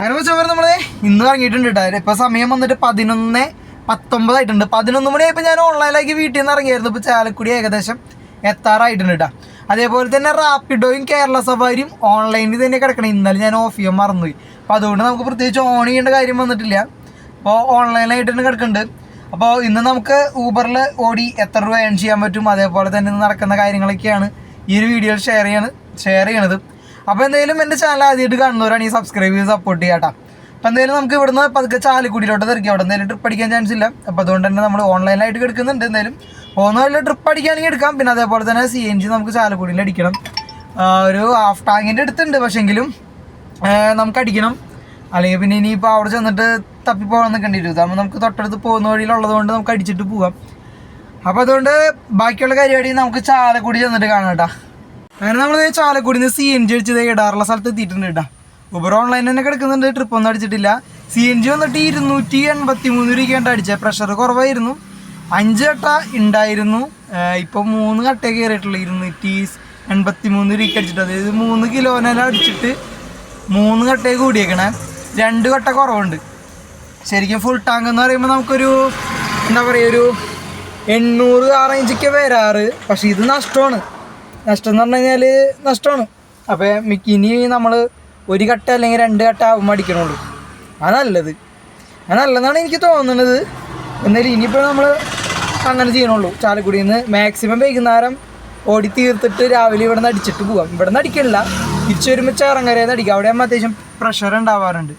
അങ്ങനെ നമ്മൾ ഇന്ന് ഇറങ്ങിയിട്ടുണ്ട് ഇപ്പൊ സമയം വന്നിട്ട് പതിനൊന്ന് പത്തൊമ്പതായിട്ടുണ്ട്. പതിനൊന്ന് മണിയായപ്പോൾ ഞാൻ ഓൺലൈനിലേക്ക് വീട്ടിൽ നിന്ന് ഇറങ്ങിയായിരുന്നു. ഇപ്പോൾ ചാലക്കുടി ഏകദേശം എത്താറായിട്ടുണ്ട് കേട്ടോ. അതേപോലെ തന്നെ റാപ്പിഡോയും കേരള സഫാരിയും ഓൺലൈനിൽ തന്നെ കിടക്കണം. ഇന്നലെ ഞാൻ ഓഫ് ചെയ്യാൻ മറന്നുപോയി. അപ്പോൾ അതുകൊണ്ട് നമുക്ക് പ്രത്യേകിച്ച് ഓൺ ചെയ്യേണ്ട കാര്യം വന്നിട്ടില്ല. അപ്പോൾ ഓൺലൈനായിട്ട് തന്നെ കിടക്കുന്നുണ്ട്. അപ്പോൾ ഇന്ന് നമുക്ക് ഊബറിൽ ഓടി എത്ര രൂപ ഏൺ ചെയ്യാൻ പറ്റും? അതേപോലെ തന്നെ ഇന്ന് നടക്കുന്ന കാര്യങ്ങളൊക്കെയാണ് ഈ ഒരു വീഡിയോയിൽ ഷെയർ ചെയ്യാണ് ഷെയർ ചെയ്യണത്. അപ്പോൾ എന്തെങ്കിലും എന്റെ ചാനൽ ആദ്യമായിട്ട് കാണുന്നവരാണ് ഈ സബ്സ്ക്രൈബ് ചെയ്ത് സപ്പോർട്ട് ചെയ്യാട്ടാ അപ്പോൾ എന്തായാലും നമുക്ക് ഇവിടുന്ന് പതുക്കെ ചാലക്കുടിയിലോട്ട് തിരക്കി. അവിടെ എന്തായാലും ട്രിപ്പ് അടിക്കാൻ ചാൻസ് ഇല്ല. അപ്പോൾ അതുകൊണ്ട് തന്നെ നമ്മൾ ഓൺലൈനായിട്ട് എടുക്കുന്നുണ്ട് എന്തായാലും. പോകുന്ന ട്രിപ്പ് അടിക്കുകയാണെങ്കിൽ എടുക്കാം. പിന്നെ അതേപോലെ തന്നെ സി എൻ ജി നമുക്ക് ചാലക്കുടിയിൽ അടിക്കണം. ഒരു ഹാഫ് ടാങ്കിന്റെ അടുത്തുണ്ട്. പക്ഷെങ്കിലും നമുക്ക് അടിക്കണം. അല്ലെങ്കിൽ പിന്നെ ഇനിയിപ്പോൾ അവിടെ ചെന്നിട്ട് തപ്പിപ്പോകണം എന്നൊക്കെ വരും. ഇതാകുമ്പോൾ നമുക്ക് തൊട്ടടുത്ത് പോകുന്ന വഴിയിലുള്ളതുകൊണ്ട് നമുക്ക് അടിച്ചിട്ട് പോവാം. അപ്പോൾ അതുകൊണ്ട് ബാക്കിയുള്ള കാര്യമായിട്ട് നമുക്ക് ചാലക്കുടി ചെന്നിട്ട് കാണാം കേട്ടോ അങ്ങനെ നമ്മൾ ചാലക്കുടി നിന്ന് സി എൻ ജി അടിച്ചത് ഇടാറുള്ള സ്ഥലത്ത് എത്തിയിട്ടുണ്ട് കേട്ടോ ഊബർ ഓൺലൈൻ തന്നെ കിടക്കുന്നുണ്ട്. ട്രിപ്പ് ഒന്നും അടിച്ചിട്ടില്ല. സി എൻ ജി വന്നിട്ട് ഇരുന്നൂറ്റി എൺപത്തി മൂന്ന് രൂപയ്ക്കാണ്ട് അടിച്ചത് പ്രഷർ കുറവായിരുന്നു. അഞ്ച് കട്ട ഉണ്ടായിരുന്നു ഇപ്പോൾ മൂന്ന് കട്ട കയറിയിട്ടുള്ളൂ ഇരുന്നൂറ്റി എൺപത്തി മൂന്ന് രൂപയ്ക്ക് അടിച്ചിട്ട്. അതായത് മൂന്ന് കിലോനെല്ലാം അടിച്ചിട്ട് മൂന്ന് കട്ടയെ കൂടിയേക്കണേ. രണ്ട് കട്ട കുറവുണ്ട്. ശരിക്കും ഫുൾ ടാങ്ക് എന്ന് പറയുമ്പോൾ നമുക്കൊരു എന്താ പറയുക ഒരു എണ്ണൂറ് ആ റേഞ്ചൊക്കെ വരാറ്. പക്ഷേ ഇത് നഷ്ടമാണ്. നഷ്ടം എന്ന് പറഞ്ഞു കഴിഞ്ഞാൽ നഷ്ടമാണ്. അപ്പോൾ മിക്ക ഇനി നമ്മൾ ഒരു കട്ട അല്ലെങ്കിൽ രണ്ട് കട്ട ആവുമ്പോൾ അടിക്കണുള്ളൂ. അത് നല്ലത്. അത് നല്ലതാണ് എനിക്ക് തോന്നുന്നത്. എന്നാലും ഇനിയിപ്പോൾ നമ്മൾ അങ്ങനെ ചെയ്യണുള്ളൂ. ചാലക്കുടിയിൽ നിന്ന് മാക്സിമം വൈകുന്നേരം ഓടി തീർത്തിട്ട് രാവിലെ ഇവിടെ നിന്ന് അടിച്ചിട്ട് പോവാം. ഇവിടെ നിന്ന് അടിക്കണില്ല. തിരിച്ചു വരുമ്പോൾ ചേറങ്ങരയിൽ നിന്ന് അടിക്കാം. അവിടെ ആകുമ്പോൾ അത്യാവശ്യം പ്രഷർ ഉണ്ടാവാറുണ്ട്.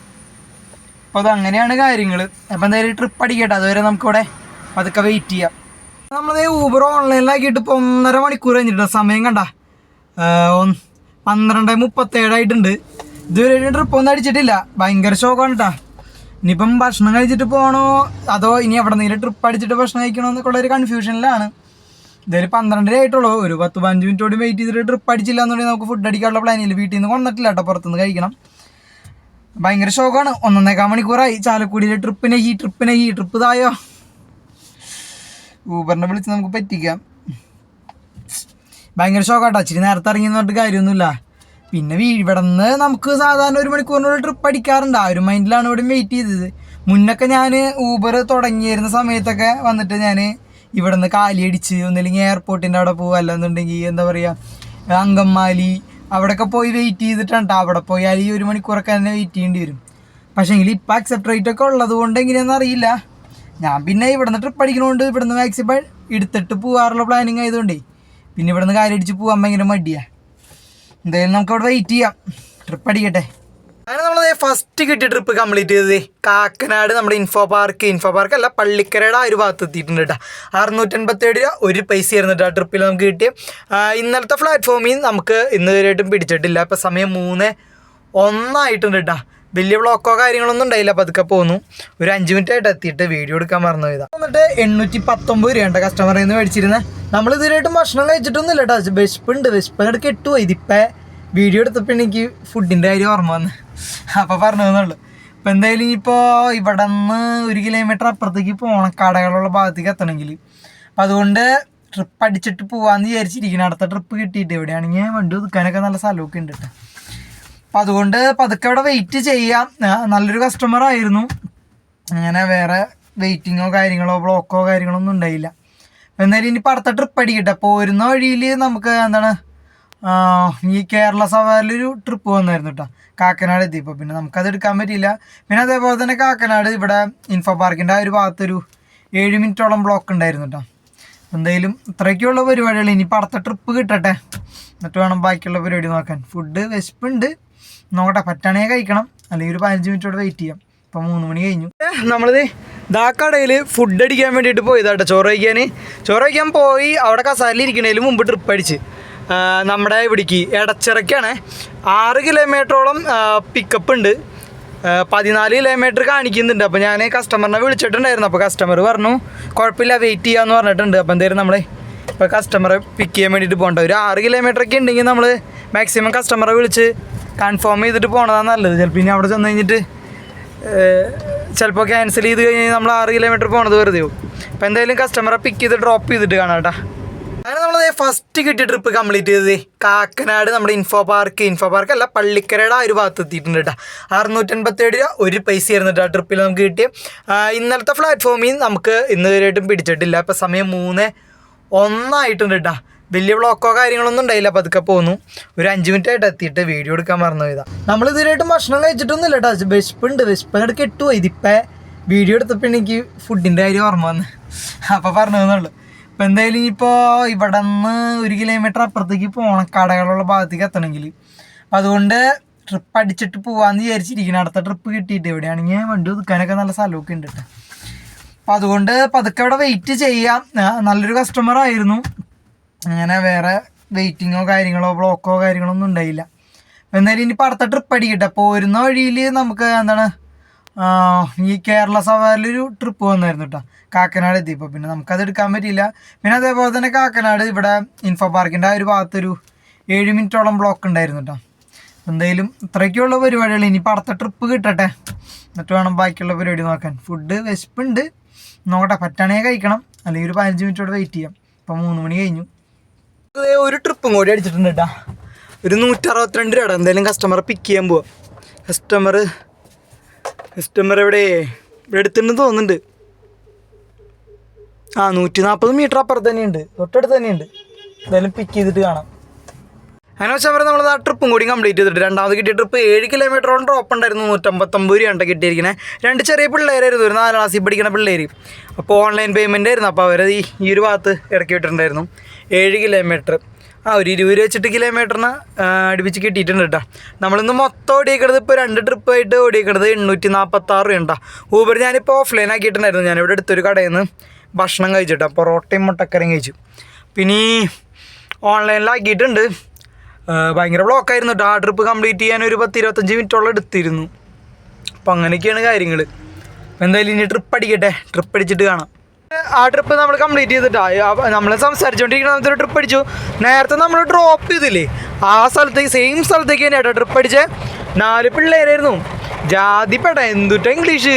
അപ്പോൾ അത് അങ്ങനെയാണ് കാര്യങ്ങൾ അപ്പോൾ എന്തായാലും ട്രിപ്പ് അടിക്കട്ടെ. അതുവരെ നമുക്കിവിടെ അതൊക്കെ വെയിറ്റ് ചെയ്യാം. നമ്മളത് ഊബർ ഓൺലൈനിലാക്കിയിട്ട് ഇപ്പോൾ ഒന്നര മണിക്കൂർ കഴിഞ്ഞിട്ടുണ്ട്. സമയം കണ്ട. പന്ത്രണ്ട് മുപ്പത്തേഴായിട്ടുണ്ട്. ഇതുവരെ ട്രിപ്പ് ഒന്നും അടിച്ചിട്ടില്ല. ഭയങ്കര ഷോക്കാണ് കേട്ടോ ഇനിയിപ്പം ഭക്ഷണം കഴിച്ചിട്ട് പോകണോ അതോ ഇനി എവിടെ നിന്നെങ്കിലും ട്രിപ്പ് അടിച്ചിട്ട് ഭക്ഷണം കഴിക്കണോ എന്നൊക്കെ ഒരു കൺഫ്യൂഷനിലാണ് ഇതൊരു പന്ത്രണ്ടര ആയിട്ടുള്ളൂ. ഒരു പത്ത് പതിനഞ്ച് മിനിറ്റ് കൂടി വെയിറ്റ് ചെയ്തിട്ട് ട്രിപ്പ് അടിച്ചില്ല എന്നുണ്ടെങ്കിൽ നമുക്ക് ഫുഡ് അടിക്കാനുള്ള പ്ലാനില്ല വീട്ടിൽ നിന്ന് കൊണ്ടിട്ടില്ല കേട്ടോ പുറത്തുനിന്ന് കഴിക്കണം. ഭയങ്കര ഷോക്കാണ് ഒന്നൊന്നേക്കാൾ മണിക്കൂറായി. ചാലക്കുടിയിലെ ട്രിപ്പിനെ ഈ ട്രിപ്പിനെ ഈ ട്രിപ്പ് തായോ ഊബറിനെ വിളിച്ച് നമുക്ക് പറ്റിക്കാം. ഭയങ്കര ഷോക്കാട്ടോ ഇച്ചിരി നേരത്തെ ഇറങ്ങി എന്ന് പറഞ്ഞിട്ട് കാര്യമൊന്നുമില്ല. പിന്നെ ഇവിടെ നിന്ന് നമുക്ക് സാധാരണ ഒരു മണിക്കൂറിനോട് ട്രിപ്പ് അടിക്കാറുണ്ട്. ആ ഒരു മൈൻഡിലാണ് ഇവിടെ വെയിറ്റ് ചെയ്തത്. മുന്നൊക്കെ ഞാൻ ഊബർ തുടങ്ങിയിരുന്ന സമയത്തൊക്കെ വന്നിട്ട് ഞാൻ ഇവിടെ നിന്ന് കാലിയടിച്ച് ഒന്നില്ലെങ്കിൽ എയർപോർട്ടിന്റെ അവിടെ പോകുക അല്ലെന്നുണ്ടെങ്കിൽ എന്താ പറയുക അങ്കമാലി അവിടെയൊക്കെ പോയി വെയിറ്റ് ചെയ്തിട്ടാണ് കേട്ടോ അവിടെ പോയാൽ ഈ ഒരു മണിക്കൂറൊക്കെ തന്നെ വെയിറ്റ് ചെയ്യേണ്ടി വരും. പക്ഷേ എങ്കിൽ ഇപ്പം അക്സെപ്റ്റ് റേറ്റ് ഒക്കെ ഉള്ളത് കൊണ്ട് എങ്ങനെയാണെന്ന് അറിയില്ല. ഞാൻ പിന്നെ ഇവിടുന്ന് ട്രിപ്പ് അടിക്കണോണ്ട് ഇവിടുന്ന് മാക്സിമം എടുത്തിട്ട് പോകാറുള്ള പ്ലാനിങ് ആയതുകൊണ്ടേ പിന്നെ ഇവിടുന്ന് കാര്യം അടിച്ച് പോകാൻ ഭയങ്കര മടിയാ. എന്തായാലും നമുക്ക് അവിടെ വെയിറ്റ് ചെയ്യാം. ട്രിപ്പ് അടിക്കട്ടെ. അങ്ങനെ നമ്മൾ ഫസ്റ്റ് കിട്ടിയ ട്രിപ്പ് കംപ്ലീറ്റ് ചെയ്തത് കാക്കനാട് നമ്മുടെ ഇൻഫോ പാർക്ക് ഇൻഫോ പാർക്ക് അല്ല പള്ളിക്കരയുടെ ആ ഒരു ഭാഗത്ത് എത്തിയിട്ടുണ്ട് കേട്ടോ അറുന്നൂറ്റൻപത്തേഴ് രൂപ ഒരു പൈസ ആയിരുന്നു കേട്ടോ ആ ട്രിപ്പിൽ നമുക്ക് കിട്ടിയ. ഇന്നലത്തെ പ്ലാറ്റ്ഫോമിൽ നമുക്ക് ഇന്ന് വരെയായിട്ടും പിടിച്ചിട്ടില്ല. ഇപ്പം സമയം മൂന്ന് ഒന്നായിട്ടുണ്ട് കേട്ടോ വലിയ ബ്ലോക്കോ കാര്യങ്ങളൊന്നും ഉണ്ടായില്ല പതുക്കെ പോന്നു. ഒരു അഞ്ച് മിനിറ്റ് ആയിട്ട് എത്തിയിട്ട് വീഡിയോ എടുക്കാൻ മറന്നു പോയതാ. എന്നിട്ട് എണ്ണൂറ്റി പത്തൊമ്പത് രൂപ കസ്റ്റമറിൽ നിന്ന് മേടിച്ചിരുന്നത് നമ്മൾ ഇതുവരെയായിട്ട് ഭക്ഷണം കഴിച്ചിട്ടൊന്നും ഇല്ല കേട്ടോ വിശപ്പുണ്ട്. വിശപ്പ് കെട്ടുപോയി. ഇതിപ്പോൾ വീഡിയോ എടുത്തപ്പോൾ എനിക്ക് ഫുഡിന്റെ കാര്യം ഓർമ്മ വന്ന്. അപ്പോൾ പറഞ്ഞു തന്നുള്ളൂ ഇപ്പം എന്തായാലും ഇനിയിപ്പോൾ ഇവിടെ നിന്ന് ഒരു കിലോമീറ്റർ അപ്പുറത്തേക്ക് പോകണം കടകളുള്ള ഭാഗത്തേക്ക് എത്തണമെങ്കിൽ അപ്പോൾ അതുകൊണ്ട് ട്രിപ്പ് അടിച്ചിട്ട് പോകാമെന്ന് വിചാരിച്ചിരിക്കണം അടുത്ത ട്രിപ്പ് കിട്ടിയിട്ട് എവിടെയാണെങ്കിൽ വണ്ടി ഒതുക്കാനൊക്കെ നല്ല സ്ഥലമൊക്കെ ഉണ്ട് കേട്ടോ അപ്പം അതുകൊണ്ട് പതുക്കെ അവിടെ വെയിറ്റ് ചെയ്യാം. നല്ലൊരു കസ്റ്റമർ ആയിരുന്നു. അങ്ങനെ വേറെ വെയിറ്റിങ്ങോ കാര്യങ്ങളോ ബ്ലോക്കോ കാര്യങ്ങളോ ഒന്നും ഉണ്ടായില്ല. എന്തായാലും ഇനിയിപ്പോൾ അടുത്ത ട്രിപ്പ് അടിക്കട്ടെ. പോരുന്ന വഴിയിൽ നമുക്ക് എന്താണ് ഈ കേരള സവാരിലൊരു ട്രിപ്പ് വന്നായിരുന്നു കേട്ടോ കാക്കനാട് എത്തിയപ്പോൾ പിന്നെ നമുക്കത് എടുക്കാൻ പറ്റിയില്ല. പിന്നെ അതേപോലെ തന്നെ കാക്കനാട് ഇവിടെ ഇൻഫോ പാർക്കിന്റെ ആ ഒരു ഭാഗത്തൊരു ഏഴ് മിനിറ്റോളം ബ്ലോക്ക് ഉണ്ടായിരുന്നു കേട്ടോ എന്തായാലും ഇത്രയൊക്കെയുള്ള പരിപാടികൾ. ഇനിയിപ്പോൾ അടുത്ത ട്രിപ്പ് കിട്ടട്ടെ. എന്നിട്ട് വേണം ബാക്കിയുള്ള പരിപാടി നോക്കാൻ. ഫുഡ് വിശപ്പുണ്ട്. നോക്കട്ടെ പറ്റണേ കഴിക്കണം. അല്ലെങ്കിൽ ഒരു പതിനഞ്ച് മിനിറ്റോടെ വെയിറ്റ് ചെയ്യാം. ഇപ്പം മൂന്ന് മണി കഴിഞ്ഞു. നമ്മളിത് ദാക്കടയിൽ കടയിൽ ഫുഡ് അടിക്കാൻ വേണ്ടിയിട്ട് പോയതാട്ടോ ചോറ് കഴിക്കാൻ. ചോറ് കഴിക്കാൻ പോയി അവിടെ കസാലിൽ ഇരിക്കണേലും മുമ്പ് ട്രിപ്പ് അടിച്ച്. നമ്മുടെ ഇവിടേക്ക് എടച്ചിറക്കാണ്. ആറ് കിലോമീറ്ററോളം പിക്കപ്പ് ഉണ്ട്. പതിനാല് കിലോമീറ്റർ കാണിക്കുന്നുണ്ട്. അപ്പോൾ ഞാൻ കസ്റ്റമറിനെ വിളിച്ചിട്ടുണ്ടായിരുന്നു. അപ്പോൾ കസ്റ്റമർ പറഞ്ഞു കുഴപ്പമില്ല വെയിറ്റ് ചെയ്യാമെന്ന് പറഞ്ഞിട്ടുണ്ട്. അപ്പോൾ എന്തായാലും നമ്മൾ ഇപ്പോൾ കസ്റ്റമറെ പിക്ക് ചെയ്യാൻ വേണ്ടിയിട്ട് പോകണ്ട. ഒരു ആറ് കിലോമീറ്റർ ഒക്കെ ഉണ്ടെങ്കിൽ നമ്മൾ മാക്സിമം കസ്റ്റമറെ വിളിച്ച് കൺഫേം ചെയ്തിട്ട് പോകണതാണ് നല്ലത്. ചിലപ്പോൾ ഇനി അവിടെ ചെന്ന് കഴിഞ്ഞിട്ട് ചിലപ്പോൾ ക്യാൻസൽ ചെയ്ത് കഴിഞ്ഞാൽ നമ്മൾ ആറ് കിലോമീറ്റർ പോകണത് വെറുതെ ആവും. അപ്പോൾ എന്തായാലും കസ്റ്റമറെ പിക്ക് ചെയ്ത് ഡ്രോപ്പ് ചെയ്തിട്ട് കാണാം കേട്ടോ. അങ്ങനെ നമ്മൾ ഫസ്റ്റ് കിട്ടിയ ട്രിപ്പ് കംപ്ലീറ്റ് ചെയ്തത് കാക്കനാട് നമ്മുടെ ഇൻഫോ പാർക്ക് ഇൻഫോ പാർക്ക് അല്ല പള്ളിക്കരയുടെ ആ ഒരു ഭാഗത്ത് എത്തിയിട്ടുണ്ട് കേട്ടോ. അറുന്നൂറ്റൻപത്തേഴ് രൂപ ഒരു പൈസ ആയിരുന്നു കേട്ടോ ട്രിപ്പിൽ നമുക്ക് കിട്ടിയ ഇന്നലത്തെ പ്ലാറ്റ്ഫോമിൽ നമുക്ക് ഇന്ന് വരെയായിട്ടും പിടിച്ചിട്ടില്ല. ഇപ്പം സമയം മൂന്ന് ഒന്നായിട്ടുണ്ട് കേട്ടോ വലിയ ബ്ലോക്കോ കാര്യങ്ങളൊന്നും ഉണ്ടായില്ല പതുക്കെ പോന്നു. ഒരു അഞ്ച് മിനിറ്റ് ആയിട്ട് എത്തിയിട്ട് വീഡിയോ എടുക്കാൻ മറന്നു പോയതാ. നമ്മൾ ഇതുവരെയായിട്ട് ഭക്ഷണം കഴിച്ചിട്ടൊന്നുമില്ല കേട്ടോ വിശപ്പുണ്ട് വിശപ്പ് അങ്ങോട്ട് കെട്ടുപോയി ഇതിപ്പോൾ വീഡിയോ എടുത്തപ്പോൾ എനിക്ക് ഫുഡിന്റെ കാര്യം ഓർമ്മ വന്ന്. അപ്പോൾ പറഞ്ഞു അപ്പോൾ എന്തായാലും ഇനിയിപ്പോൾ ഇവിടെ നിന്ന് ഒരു കിലോമീറ്റർ അപ്പുറത്തേക്ക് പോകണം കടകളുള്ള ഭാഗത്തേക്ക് എത്തണമെങ്കിൽ അപ്പം അതുകൊണ്ട് ട്രിപ്പ് അടിച്ചിട്ട് പോകാമെന്ന് വിചാരിച്ചിരിക്കണം. അടുത്ത ട്രിപ്പ് കിട്ടിയിട്ട് എവിടെയാണെങ്കിൽ വണ്ടി ഒതുക്കാനൊക്കെ നല്ല സ്ഥലമൊക്കെ ഉണ്ട് കേട്ടോ അപ്പം അതുകൊണ്ട് പതുക്കെ അവിടെ വെയിറ്റ് ചെയ്യാം. നല്ലൊരു കസ്റ്റമർ ആയിരുന്നു. അങ്ങനെ വേറെ വെയിറ്റിങ്ങോ കാര്യങ്ങളോ ബ്ലോക്കോ കാര്യങ്ങളോ ഒന്നും ഉണ്ടായില്ല. എന്നാലും ഇനിയിപ്പോൾ അടുത്ത ട്രിപ്പ് അടിക്കട്ടെ. പോരുന്ന വഴിയിൽ നമുക്ക് എന്താണ് ഈ കേരള സവാരിൽ ഒരു ട്രിപ്പ് വന്നായിരുന്നു കേട്ടോ കാക്കനാട് എത്തിയപ്പോൾ പിന്നെ നമുക്കത് എടുക്കാൻ പറ്റിയില്ല. പിന്നെ അതേപോലെ തന്നെ കാക്കനാട് ഇവിടെ ഇൻഫോ പാർക്കിന്റെ ആ ഒരു ഭാഗത്തൊരു ഏഴ് മിനിറ്റോളം ബ്ലോക്ക് ഉണ്ടായിരുന്നു കേട്ടോ എന്തായാലും ഇത്രയ്ക്കുള്ള പരിപാടികൾ ഇനി അടുത്ത ട്രിപ്പ് കിട്ടട്ടെ. എന്നിട്ട് വേണം ബാക്കിയുള്ള പരിപാടി നോക്കാൻ. ഫുഡ് വിശപ്പുണ്ട്. നോക്കട്ടെ പറ്റണേ കഴിക്കണം. അല്ലെങ്കിൽ ഒരു പതിനഞ്ച് മിനിറ്റോടെ വെയിറ്റ് ചെയ്യാം. ഇപ്പം മൂന്ന് മണി കഴിഞ്ഞു. ഒരു ട്രിപ്പും കൂടി അടിച്ചിട്ടുണ്ട് കേട്ടാ ഒരു നൂറ്ററുപത്തിരണ്ട് രൂപ എന്തായാലും കസ്റ്റമർ പിക്ക് ചെയ്യാൻ പോവാം. കസ്റ്റമർ കസ്റ്റമർ എവിടെ ഇവിടെ എടുത്തിട്ടുണ്ട് തോന്നുന്നുണ്ട്. ആ നൂറ്റി നാൽപ്പത് മീറ്റർ അപ്പുറത്ത് തന്നെയുണ്ട്. തൊട്ടടുത്ത് തന്നെയുണ്ട്. എന്തായാലും പിക്ക് ചെയ്തിട്ട് കാണാം. അങ്ങനെ വെച്ചാൽ അവർ നമ്മൾ ആ ട്രിപ്പും കൂടി കംപ്ലീറ്റ് ചെയ്തിട്ട് രണ്ടാമത് കിട്ടിയ ട്രിപ്പ് ഏഴ് കിലോമീറ്ററോളം ഡ്രോപ്പ് ഉണ്ടായിരുന്നു നൂറ്റമ്പത്തൊമ്പത് രൂപയാണ് കിട്ടിയിരിക്കുന്നത് രണ്ട് ചെറിയ പിള്ളേരായിരുന്നു ഒരു നാലാം ക്ലാസ്സിൽ പഠിക്കുന്ന പിള്ളേർ അപ്പോൾ ഓൺലൈൻ പേയ്മെന്റ് ആയിരുന്നു. അപ്പോൾ അവർ ഈ ഒരു ഭാഗത്ത് ഇറക്കി വിട്ടിട്ടുണ്ടായിരുന്നു. ഏഴ് കിലോമീറ്റർ ആ ഒരു ഇരുപത് രൂപ വെച്ചിട്ട് കിലോമീറ്ററിന് അടുപ്പിച്ച് കിട്ടിയിട്ടുണ്ട് കേട്ടോ നമ്മളിന്ന് മൊത്തം ഓടിയേക്കണത് ഇപ്പോൾ രണ്ട് ട്രിപ്പായിട്ട് ഓടിയേക്കണത് എണ്ണൂറ്റി നാൽപ്പത്താറ് രൂപ ഊബർ ഞാനിപ്പോൾ ഓഫ്ലൈൻ ആക്കിയിട്ടുണ്ടായിരുന്നു. ഞാനിവിടെ അടുത്തൊരു കടയിൽ നിന്ന് ഭക്ഷണം കഴിച്ചിട്ടോ പൊറോട്ടയും മുട്ടക്കറിയും കഴിച്ചു. പിന്നെ ഓൺലൈനിലാക്കിയിട്ടുണ്ട് ഭയങ്കര ബ്ലോക്കായിരുന്നു കേട്ടോ ആ ട്രിപ്പ് കംപ്ലീറ്റ് ചെയ്യാൻ ഒരു പത്ത് ഇരുപത്തഞ്ച് മിനിറ്റോളം എടുത്തിരുന്നു. അപ്പം അങ്ങനെയൊക്കെയാണ് കാര്യങ്ങൾ എന്തായാലും ഇനി ട്രിപ്പ് അടിക്കട്ടെ. ട്രിപ്പ് അടിച്ചിട്ട് കാണാം. ആ ട്രിപ്പ് നമ്മൾ കംപ്ലീറ്റ് ചെയ്തിട്ടാണ് നമ്മൾ സംസാരിച്ചുകൊണ്ടിരിക്കുന്ന ഒരു ട്രിപ്പ് അടിച്ചു. നേരത്തെ നമ്മൾ ഡ്രോപ്പ് ചെയ്തില്ലേ? ആ സ്ഥലത്തേക്ക് സെയിം സ്ഥലത്തേക്ക് തന്നെ കേട്ടോ ട്രിപ്പ് അടിച്ചേ. നാല് പിള്ളേരായിരുന്നു. ജാതിപ്പെട്ട എന്തുട്ടാ ഇംഗ്ലീഷ്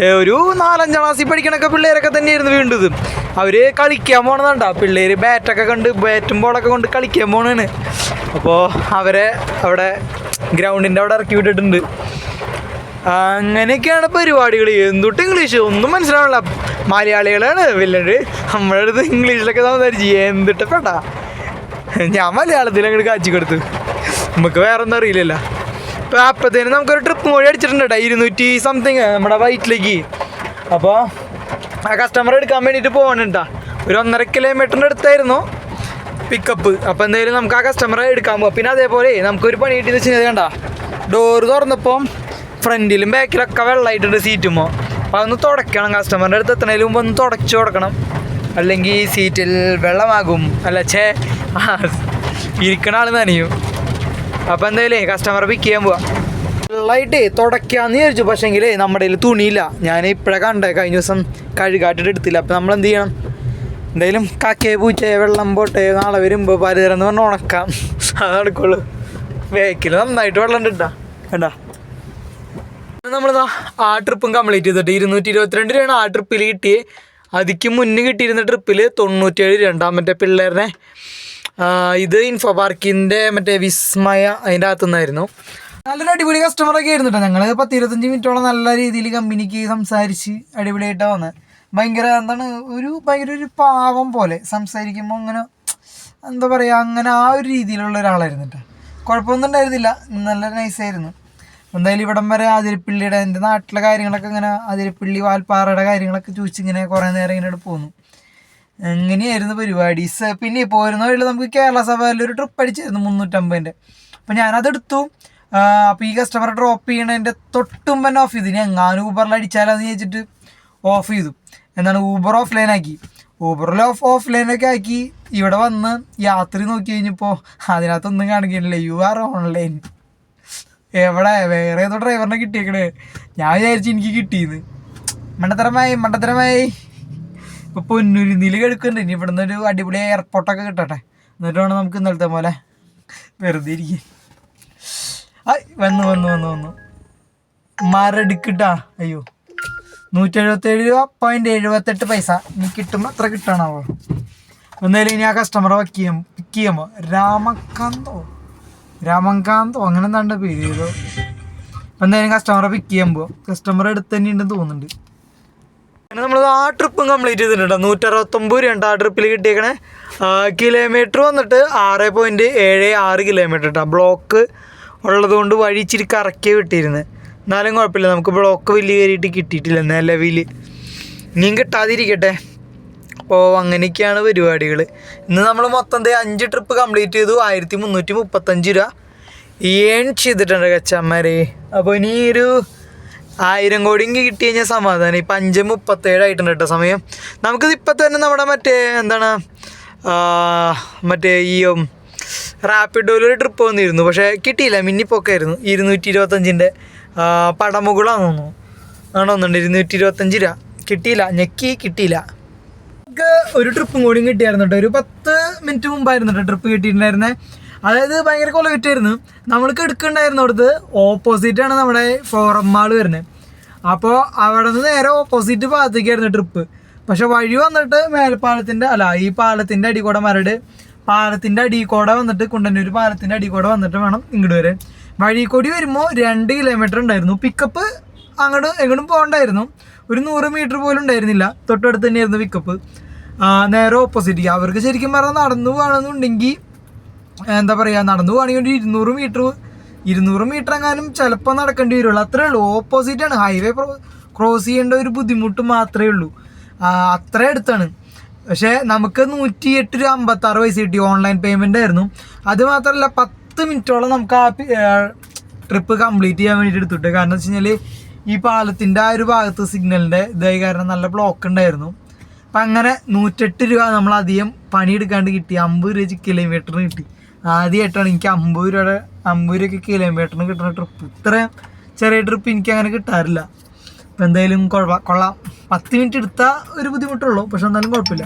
ഒരു നാലഞ്ചാം ക്ലാസ്സിൽ പഠിക്കണൊക്കെ പിള്ളേരൊക്കെ തന്നെയായിരുന്നു വീണ്ടത്. അവർ കളിക്കാൻ പോണതാണ്ടാ. പിള്ളേർ ബാറ്റൊക്കെ കണ്ട് ബാറ്റും ബോളൊക്കെ കൊണ്ട് കളിക്കാൻ പോണാണ്. അപ്പോൾ അവരെ അവിടെ ഗ്രൗണ്ടിന്റെ അവിടെ ഇറക്കി വിട്ടിട്ടുണ്ട്. അങ്ങനെയൊക്കെയാണ് പരിപാടികൾ എന്തൊട്ട് ഇംഗ്ലീഷ്? ഒന്നും മനസ്സിലാവില്ല മലയാളികളാണ് വല്ലത് നമ്മുടെ അടുത്ത് ഇംഗ്ലീഷിലൊക്കെ സംസാരിച്ച് എന്തിട്ടപ്പെട്ടാ ഞാൻ മലയാളത്തിൽ അങ്ങോട്ട് കാച്ചി നമുക്ക് വേറെ ഒന്നും അറിയില്ലല്ലോ. അപ്പത്തേനും നമുക്കൊരു ട്രിപ്പ് മൊഴി അടിച്ചിട്ടുണ്ട് ഇരുന്നൂറ്റി സംതിങ് നമ്മുടെ വൈറ്റിലേക്ക് അപ്പോൾ ആ കസ്റ്റമർ എടുക്കാൻ വേണ്ടിയിട്ട് പോകണുണ്ടാ ഒരു ഒന്നര കിലോമീറ്ററിന്റെ അടുത്തായിരുന്നു പിക്കപ്പ് അപ്പോൾ എന്തായാലും നമുക്ക് ആ കസ്റ്റമറെ എടുക്കാൻ പോകാം പിന്നെ അതേപോലെ നമുക്കൊരു പണി കിട്ടിയെന്ന് വെച്ചാൽ കണ്ട ഡോറ് തുറന്നപ്പം ഫ്രണ്ടിലും ബാക്കിലൊക്കെ വെള്ളമായിട്ടുണ്ട് സീറ്റുമോ അപ്പോൾ അതൊന്ന് തുടയ്ക്കണം കസ്റ്റമറിന്റെ അടുത്ത് എത്തണതിന് മുമ്പ് ഒന്ന് തുടച്ചു കൊടുക്കണം. അല്ലെങ്കിൽ സീറ്റിൽ വെള്ളമാകും. അല്ല ചേ ഇരിക്കണ ആൾ നനയും. അപ്പോൾ എന്തായാലും കസ്റ്റമർ പിക്ക് ചെയ്യാൻ പോവാം. വെള്ളമായിട്ട് തുടയ്ക്കാന്ന് വിചാരിച്ചു പക്ഷേങ്കിൽ നമ്മുടെ കയ്യിൽ തുണിയില്ല. ഞാൻ ഇപ്പോഴേ കണ്ടേ കഴിഞ്ഞ ദിവസം കഴുകാട്ടിട്ട് എടുത്തില്ല. അപ്പോൾ നമ്മൾ എന്ത് ചെയ്യണം? എന്തായാലും കാക്കയെ പൂച്ചയെ വെള്ളം പോട്ടെ നാളെ വരുമ്പോൾ പലതരം എന്ന് പറഞ്ഞാൽ ഉണക്കാം. അത് നടക്കുള്ളൂ വേക്കിൽ നന്നായിട്ട് വെള്ളം ഉണ്ട് കേട്ടാ കണ്ടാ നമ്മളിതാ ആ ട്രിപ്പും കംപ്ലീറ്റ് ചെയ്തിട്ട് ഇരുന്നൂറ്റി ഇരുപത്തിരണ്ട് രൂപയാണ് ആ ട്രിപ്പിൽ കിട്ടിയത് അതിക്ക് മുന്നേ കിട്ടിയിരുന്ന ട്രിപ്പിൽ തൊണ്ണൂറ്റേഴ് രണ്ടാമത്തെ പിള്ളേരുടെ ഇത് ഇൻഫോ പാർക്കിന്റെ മറ്റേ വിസ്മയ അതിന്റെ അകത്തു നിന്നായിരുന്നു നല്ലൊരു അടിപൊളി കസ്റ്റമറൊക്കെ ആയിരുന്നു കേട്ടോ ഞങ്ങൾ പത്ത് ഇരുപത്തഞ്ച് മിനിറ്റോളം നല്ല രീതിയിൽ കമ്പനിക്ക് സംസാരിച്ച് അടിപൊളിയായിട്ടാണ് വന്നത് ഭയങ്കര എന്താണ് ഒരു ഭയങ്കര ഒരു പാവം പോലെ സംസാരിക്കുമ്പോൾ അങ്ങനെ എന്താ പറയുക അങ്ങനെ ആ ഒരു രീതിയിലുള്ള ഒരാളായിരുന്നു കേട്ടോ കുഴപ്പമൊന്നും ഉണ്ടായിരുന്നില്ല. നല്ല നൈസായിരുന്നു എന്തായാലും ഇവിടം വരെ ആതിരപ്പള്ളിയുടെ എന്റെ നാട്ടിലെ കാര്യങ്ങളൊക്കെ ഇങ്ങനെ ആതിരപ്പള്ളി വാൽപ്പാറയുടെ കാര്യങ്ങളൊക്കെ ചോദിച്ചിങ്ങനെ കുറേ നേരം ഇങ്ങനെ പോന്നു. എങ്ങനെയായിരുന്നു പരിപാടീസ് പിന്നെ ഈ പോരുന്ന വഴിയിൽ നമുക്ക് കേരള സഭയിൽ ഒരു ട്രിപ്പ് അടിച്ചായിരുന്നു മുന്നൂറ്റമ്പതിന്റെ അപ്പോൾ ഞാനതെടുത്തു അപ്പോൾ ഈ കസ്റ്റമർ ഡ്രോപ്പ് ചെയ്യണതിന്റെ തൊട്ടും തന്നെ ഓഫ് ചെയ്തു. ഇനി എങ്ങാനും ഊബറിൽ അടിച്ചാലോന്ന് ചോദിച്ചിട്ട് ഓഫ് ചെയ്തു. എന്നാണ് ഊബർ ഓഫ്ലൈൻ ആക്കി. ഊബറിൽ ഓഫ് ഓഫ് ലൈനൊക്കെ ആക്കി. ഇവിടെ വന്ന് യാത്ര നോക്കി കഴിഞ്ഞപ്പോൾ അതിനകത്തൊന്നും കാണിക്കുന്നില്ല യു ആർ ഓൺലൈൻ എവിടെ? വേറെ ഏതോ ഡ്രൈവറിനെ കിട്ടിയേക്കണേ. ഞാൻ വിചാരിച്ചു എനിക്ക് കിട്ടിയെന്ന് മണ്ടത്തരമായി മണ്ടത്തരമായി. ഇപ്പൊ നീല കിടക്കുന്നുണ്ട് ഇനി ഇവിടുന്ന് ഒരു അടിപൊളി എയർപോർട്ടൊക്കെ കിട്ടട്ടെ. എന്നിട്ട് വേണം നമുക്ക് ഇന്നലത്തെ പോലെ വെറുതെ ഇരിക്കാൻ. ആയ് വന്നു വന്നു വന്നു വന്നു. മരടിക്കിട്ടാ അയ്യോ. നൂറ്റി എഴുപത്തേഴ് രൂപ പോയിന്റ് എഴുപത്തെട്ട് പൈസ. ഇനി കിട്ടുമ്പോൾ എത്ര കിട്ടണാവോ എന്തായാലും ഇനി ആ കസ്റ്റമറെ ചെയ്യാം പിക്ക് ചെയ്യുമ്പോൾ രാമകാന്തോ. രാമകാന്തോ. അങ്ങനെ എന്താണ്ട് പേര് ചെയ്തോ എന്തായാലും കസ്റ്റമറെ പിക്ക് ചെയ്യുമ്പോൾ കസ്റ്റമർ തന്നെ ഉണ്ടെന്ന് തോന്നുന്നുണ്ട്. അങ്ങനെ നമ്മൾ ആ ട്രിപ്പും കംപ്ലീറ്റ് ചെയ്തിട്ടുണ്ട് നൂറ്ററുപത്തൊമ്പത് രൂപ ആ ട്രിപ്പിൽ കിട്ടിയേക്കണേ. കിലോമീറ്റർ വന്നിട്ട് ആറ് പോയിന്റ് ഏഴ് ആറ് കിലോമീറ്റർ കേട്ടോ ബ്ലോക്ക് ഉള്ളത് കൊണ്ട് വഴി ഇച്ചിരി കറക്കിയേ വിട്ടിരുന്നത് എന്നാലും കുഴപ്പമില്ല. നമുക്ക് ബ്ലോക്ക് വലിയ കയറിയിട്ട് കിട്ടിയിട്ടില്ല നിലവിൽ. ഇനിയും കിട്ടാതിരിക്കട്ടെ. അപ്പോൾ അങ്ങനെയൊക്കെയാണ് പരിപാടികൾ ഇന്ന് നമ്മൾ മൊത്തം അഞ്ച് ട്രിപ്പ് കംപ്ലീറ്റ് ചെയ്തു. ആയിരത്തി മുന്നൂറ്റി മുപ്പത്തഞ്ച് രൂപ. ഏൺ ചെയ്തിട്ടുണ്ട് കച്ചന്മാരെ അപ്പോൾ ഇനി ഒരു ആയിരം കോടി കിട്ടി കഴിഞ്ഞാൽ സമാധാനം. ഇപ്പം അഞ്ച് മുപ്പത്തേഴ് ആയിട്ടുണ്ട് കേട്ടോ സമയം. നമുക്കിത് ഇപ്പം തന്നെ നമ്മുടെ മറ്റേ എന്താണ് മറ്റേ ഈ റാപ്പിഡ് ഒരു ട്രിപ്പ് വന്നിരുന്നു. പക്ഷേ കിട്ടിയില്ല. മിന്നിപ്പൊക്കായിരുന്നു. ഇരുന്നൂറ്റി ഇരുപത്തഞ്ചിന്റെ പടമുകളാന്ന് തോന്നുന്നു. അങ്ങനെ ഒന്നുണ്ട് ഇരുന്നൂറ്റി ഇരുപത്തഞ്ച് രൂപ. കിട്ടിയില്ല. ഞെക്കി കിട്ടിയില്ല. നമുക്ക് ഒരു ട്രിപ്പും കൂടിയും കിട്ടിയായിരുന്നു കേട്ടോ. ഒരു പത്ത് മിനിറ്റ് മുമ്പായിരുന്നു കേട്ടോ ട്രിപ്പ് കിട്ടിയിട്ടുണ്ടായിരുന്നത് അതായത് ഭയങ്കര കൊലവിറ്റായിരുന്നു നമ്മൾക്ക് എടുക്കണ്ടായിരുന്നു അവിടുത്തെ ഓപ്പോസിറ്റാണ് നമ്മുടെ ഫോറം മാൾ വരുന്നത് അപ്പോൾ അവിടെ നിന്ന് നേരെ ഓപ്പോസിറ്റ് ഭാഗത്തേക്കായിരുന്നു ട്രിപ്പ് പക്ഷെ വഴി വന്നിട്ട് മേൽപ്പാലത്തിന്റെ അല്ല ഈ പാലത്തിന്റെ അടി കൂടെ മരട് പാലത്തിന്റെ അടി കൂടെ വന്നിട്ട് കുണ്ടന്നൂർ പാലത്തിന്റെ അടി കൂടെ വന്നിട്ട് വേണം ഇങ്ങോട്ട് വരെ വഴി കൂടി വരുമ്പോൾ രണ്ട് കിലോമീറ്റർ ഉണ്ടായിരുന്നു. പിക്കപ്പ് അങ്ങോട്ട് എങ്ങോട്ടും പോകണ്ടായിരുന്നു. ഒരു നൂറ് മീറ്റർ പോലും ഉണ്ടായിരുന്നില്ല. തൊട്ടടുത്ത് തന്നെയായിരുന്നു പിക്കപ്പ് നേരെ ഓപ്പോസിറ്റ് അവർക്ക് ശരിക്കും പറഞ്ഞാൽ നടന്നു പോകണമെന്നുണ്ടെങ്കിൽ എന്താ പറയുക നടന്നു പോകണമെങ്കിൽ ഒരു ഇരുന്നൂറ് മീറ്റർ ഇരുന്നൂറ് മീറ്റർ എങ്ങാനും ചിലപ്പോൾ നടക്കേണ്ടി വരുള്ളൂ. അത്രേ ഉള്ളൂ. ഓപ്പോസിറ്റ് ആണ്. ഹൈവേ ക്രോസ് ചെയ്യേണ്ട ഒരു ബുദ്ധിമുട്ട് മാത്രമേ ഉള്ളൂ. അത്രേ അടുത്താണ്. പക്ഷേ നമുക്ക് നൂറ്റി എട്ട് രൂപ അമ്പത്താറ് പൈസ കിട്ടി. ഓൺലൈൻ പേയ്മെന്റ് ആയിരുന്നു. അത് മാത്രമല്ല പത്ത് മിനിറ്റോളം നമുക്ക് ആ ട്രിപ്പ് കംപ്ലീറ്റ് ചെയ്യാൻ വേണ്ടിയിട്ട് എടുത്തിട്ട്. കാരണം വെച്ച് കഴിഞ്ഞാൽ ഈ പാലത്തിന്റെ ആ ഒരു ഭാഗത്ത് സിഗ്നലിന്റെ ഇതായി കാരണം നല്ല ബ്ലോക്ക് ഉണ്ടായിരുന്നു. അപ്പം അങ്ങനെ നൂറ്റെട്ട് രൂപ നമ്മൾ അധികം പണിയെടുക്കാണ്ട് കിട്ടി. അമ്പത് രൂപ കിലോമീറ്ററിന് കിട്ടി. ആദ്യമായിട്ടാണ് എനിക്ക് അമ്പത് രൂപയുടെ അമ്പത് രൂപയ്ക്ക് കിലോമീറ്ററിന് കിട്ടുന്ന ട്രിപ്പ് ഇത്രയും ചെറിയ ട്രിപ്പ് എനിക്ക് അങ്ങനെ കിട്ടാറില്ല. അപ്പം എന്തായാലും കുഴപ്പ കൊള്ളാം. പത്ത് മിനിറ്റ് എടുത്താൽ ഒരു ബുദ്ധിമുട്ടുള്ളൂ പക്ഷെ എന്നാലും കുഴപ്പമില്ല.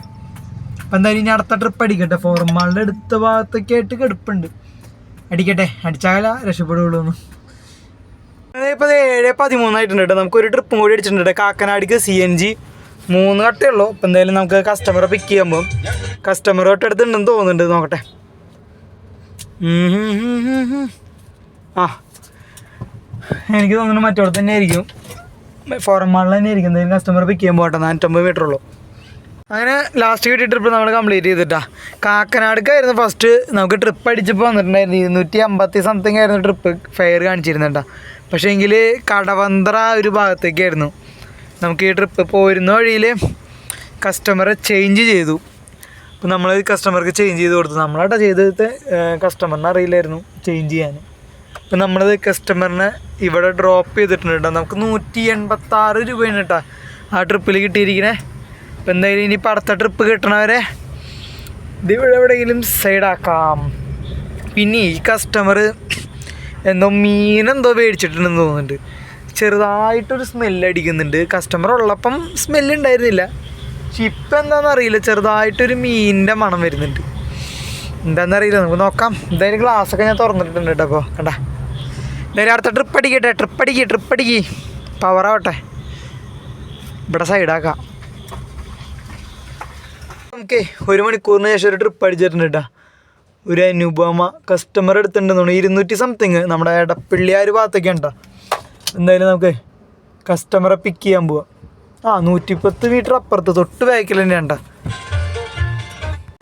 അപ്പം എന്തായാലും ഇനി അടുത്ത ട്രിപ്പ് അടിക്കട്ടെ. ഫോർമാളിന്റെ അടുത്ത ഭാഗത്തൊക്കെ ആയിട്ട് കിടപ്പുണ്ട്. അടിക്കട്ടെ അടിച്ചാല രക്ഷപ്പെടുകയുള്ളൂ എന്ന്. ഇപ്പോൾ ഏഴ് പതിമൂന്നായിട്ടുണ്ട് കേട്ടോ. നമുക്ക് ഒരു ട്രിപ്പും കൂടി അടിച്ചിട്ടുണ്ട്. കാക്കനാടിക്ക് സി എൻ ജി മൂന്ന് കട്ടേ ഉള്ളൂ. എന്തായാലും നമുക്ക് കസ്റ്റമറെ പിക്ക് ചെയ്യുമ്പോൾ കസ്റ്റമർ തൊട്ടടുത്തുണ്ടെന്ന് തോന്നുന്നുണ്ട്. നോക്കട്ടെ. ആ. എനിക്ക് തോന്നുന്നു മറ്റോടത്ത് തന്നെ ആയിരിക്കും. ഫോറം മാളിൽ തന്നെ ആയിരിക്കും. എന്തെങ്കിലും കസ്റ്റമർ പിക്ക് ചെയ്യാൻ പോട്ടെ നാനൂറ്റമ്പത് മീറ്റർ ഉള്ളൂ. അങ്ങനെ ലാസ്റ്റ് കിട്ടിയ ട്രിപ്പ് നമ്മൾ കംപ്ലീറ്റ് ചെയ്തിട്ടാ. കാക്കനാടക്കായിരുന്നു ഫസ്റ്റ് നമുക്ക് ട്രിപ്പ് അടിച്ചപ്പോൾ വന്നിട്ടുണ്ടായിരുന്നു. ഇരുന്നൂറ്റി അമ്പത്തി സംതിങ് ആയിരുന്നു ട്രിപ്പ് ഫെയർ കാണിച്ചിരുന്നുണ്ടാ പക്ഷേ എങ്കിൽ കടവന്ത്ര ഒരു ഭാഗത്തേക്കായിരുന്നു. നമുക്ക് ഈ ട്രിപ്പ് പോരുന്ന വഴിയിൽ കസ്റ്റമറെ ചേഞ്ച് ചെയ്തു. അപ്പോൾ നമ്മൾ കസ്റ്റമർക്ക് ചേഞ്ച് ചെയ്ത് കൊടുത്തു. നമ്മളാട്ടാ ചെയ്തത് കസ്റ്റമറിനെ അറിയില്ലായിരുന്നു ചേഞ്ച് ചെയ്യാൻ. അപ്പം നമ്മളത് കസ്റ്റമറിനെ ഇവിടെ ഡ്രോപ്പ് ചെയ്തിട്ടുണ്ട് കേട്ടോ. നമുക്ക് നൂറ്റി എൺപത്താറ് രൂപയാണ് കേട്ടോ ആ ട്രിപ്പിൽ കിട്ടിയിരിക്കണേ. അപ്പം എന്തായാലും ഇനി അടുത്ത ട്രിപ്പ് കിട്ടണവരെ ഇത് ഇവിടെ എവിടെയെങ്കിലും സൈഡാക്കാം പിന്നെ ഈ കസ്റ്റമർ എന്തോ മീനെന്തോ മേടിച്ചിട്ടുണ്ടെന്ന് തോന്നുന്നുണ്ട്. ചെറുതായിട്ടൊരു സ്മെല്ല് അടിക്കുന്നുണ്ട്. കസ്റ്റമർ ഉള്ളപ്പം സ്മെല്ല് ഉണ്ടായിരുന്നില്ല. പക്ഷെ ഇപ്പം എന്താണെന്ന് അറിയില്ല. ചെറുതായിട്ടൊരു മീനിന്റെ മണം വരുന്നുണ്ട്. എന്താണെന്നറിയില്ല നമുക്ക് നോക്കാം. എന്തായാലും ഗ്ലാസ്സൊക്കെ ഞാൻ തുറന്നിട്ടുണ്ട് കേട്ടോ അപ്പോൾ കണ്ടാ? എന്തായാലും അടുത്ത ട്രിപ്പ് അടിക്കട്ടെ. ട്രിപ്പ് അടിക്കി ട്രിപ്പ് അടിക്കി. പവറാവട്ടെ ഇവിടെ സൈഡാക്കാം നമുക്ക് ഒരു മണിക്കൂറിന് ശേഷം ഒരു ട്രിപ്പ് അടിച്ചിട്ടുണ്ട് കേട്ടോ. ഒരു അനുപമ കസ്റ്റമർ എടുത്തിട്ടുണ്ടെന്ന് ഇരുന്നൂറ്റി സംതിങ് നമ്മുടെ ഇടപ്പള്ളി ആ ഒരു ഭാഗത്തൊക്കെ ഉണ്ടോ എന്തായാലും നമുക്ക് കസ്റ്റമറെ പിക്ക് ചെയ്യാൻ പോവാം. ആ നൂറ്റിപ്പത്ത് മീറ്റർ അപ്പുറത്ത് തൊട്ട് ബാക്കിൽ തന്നെ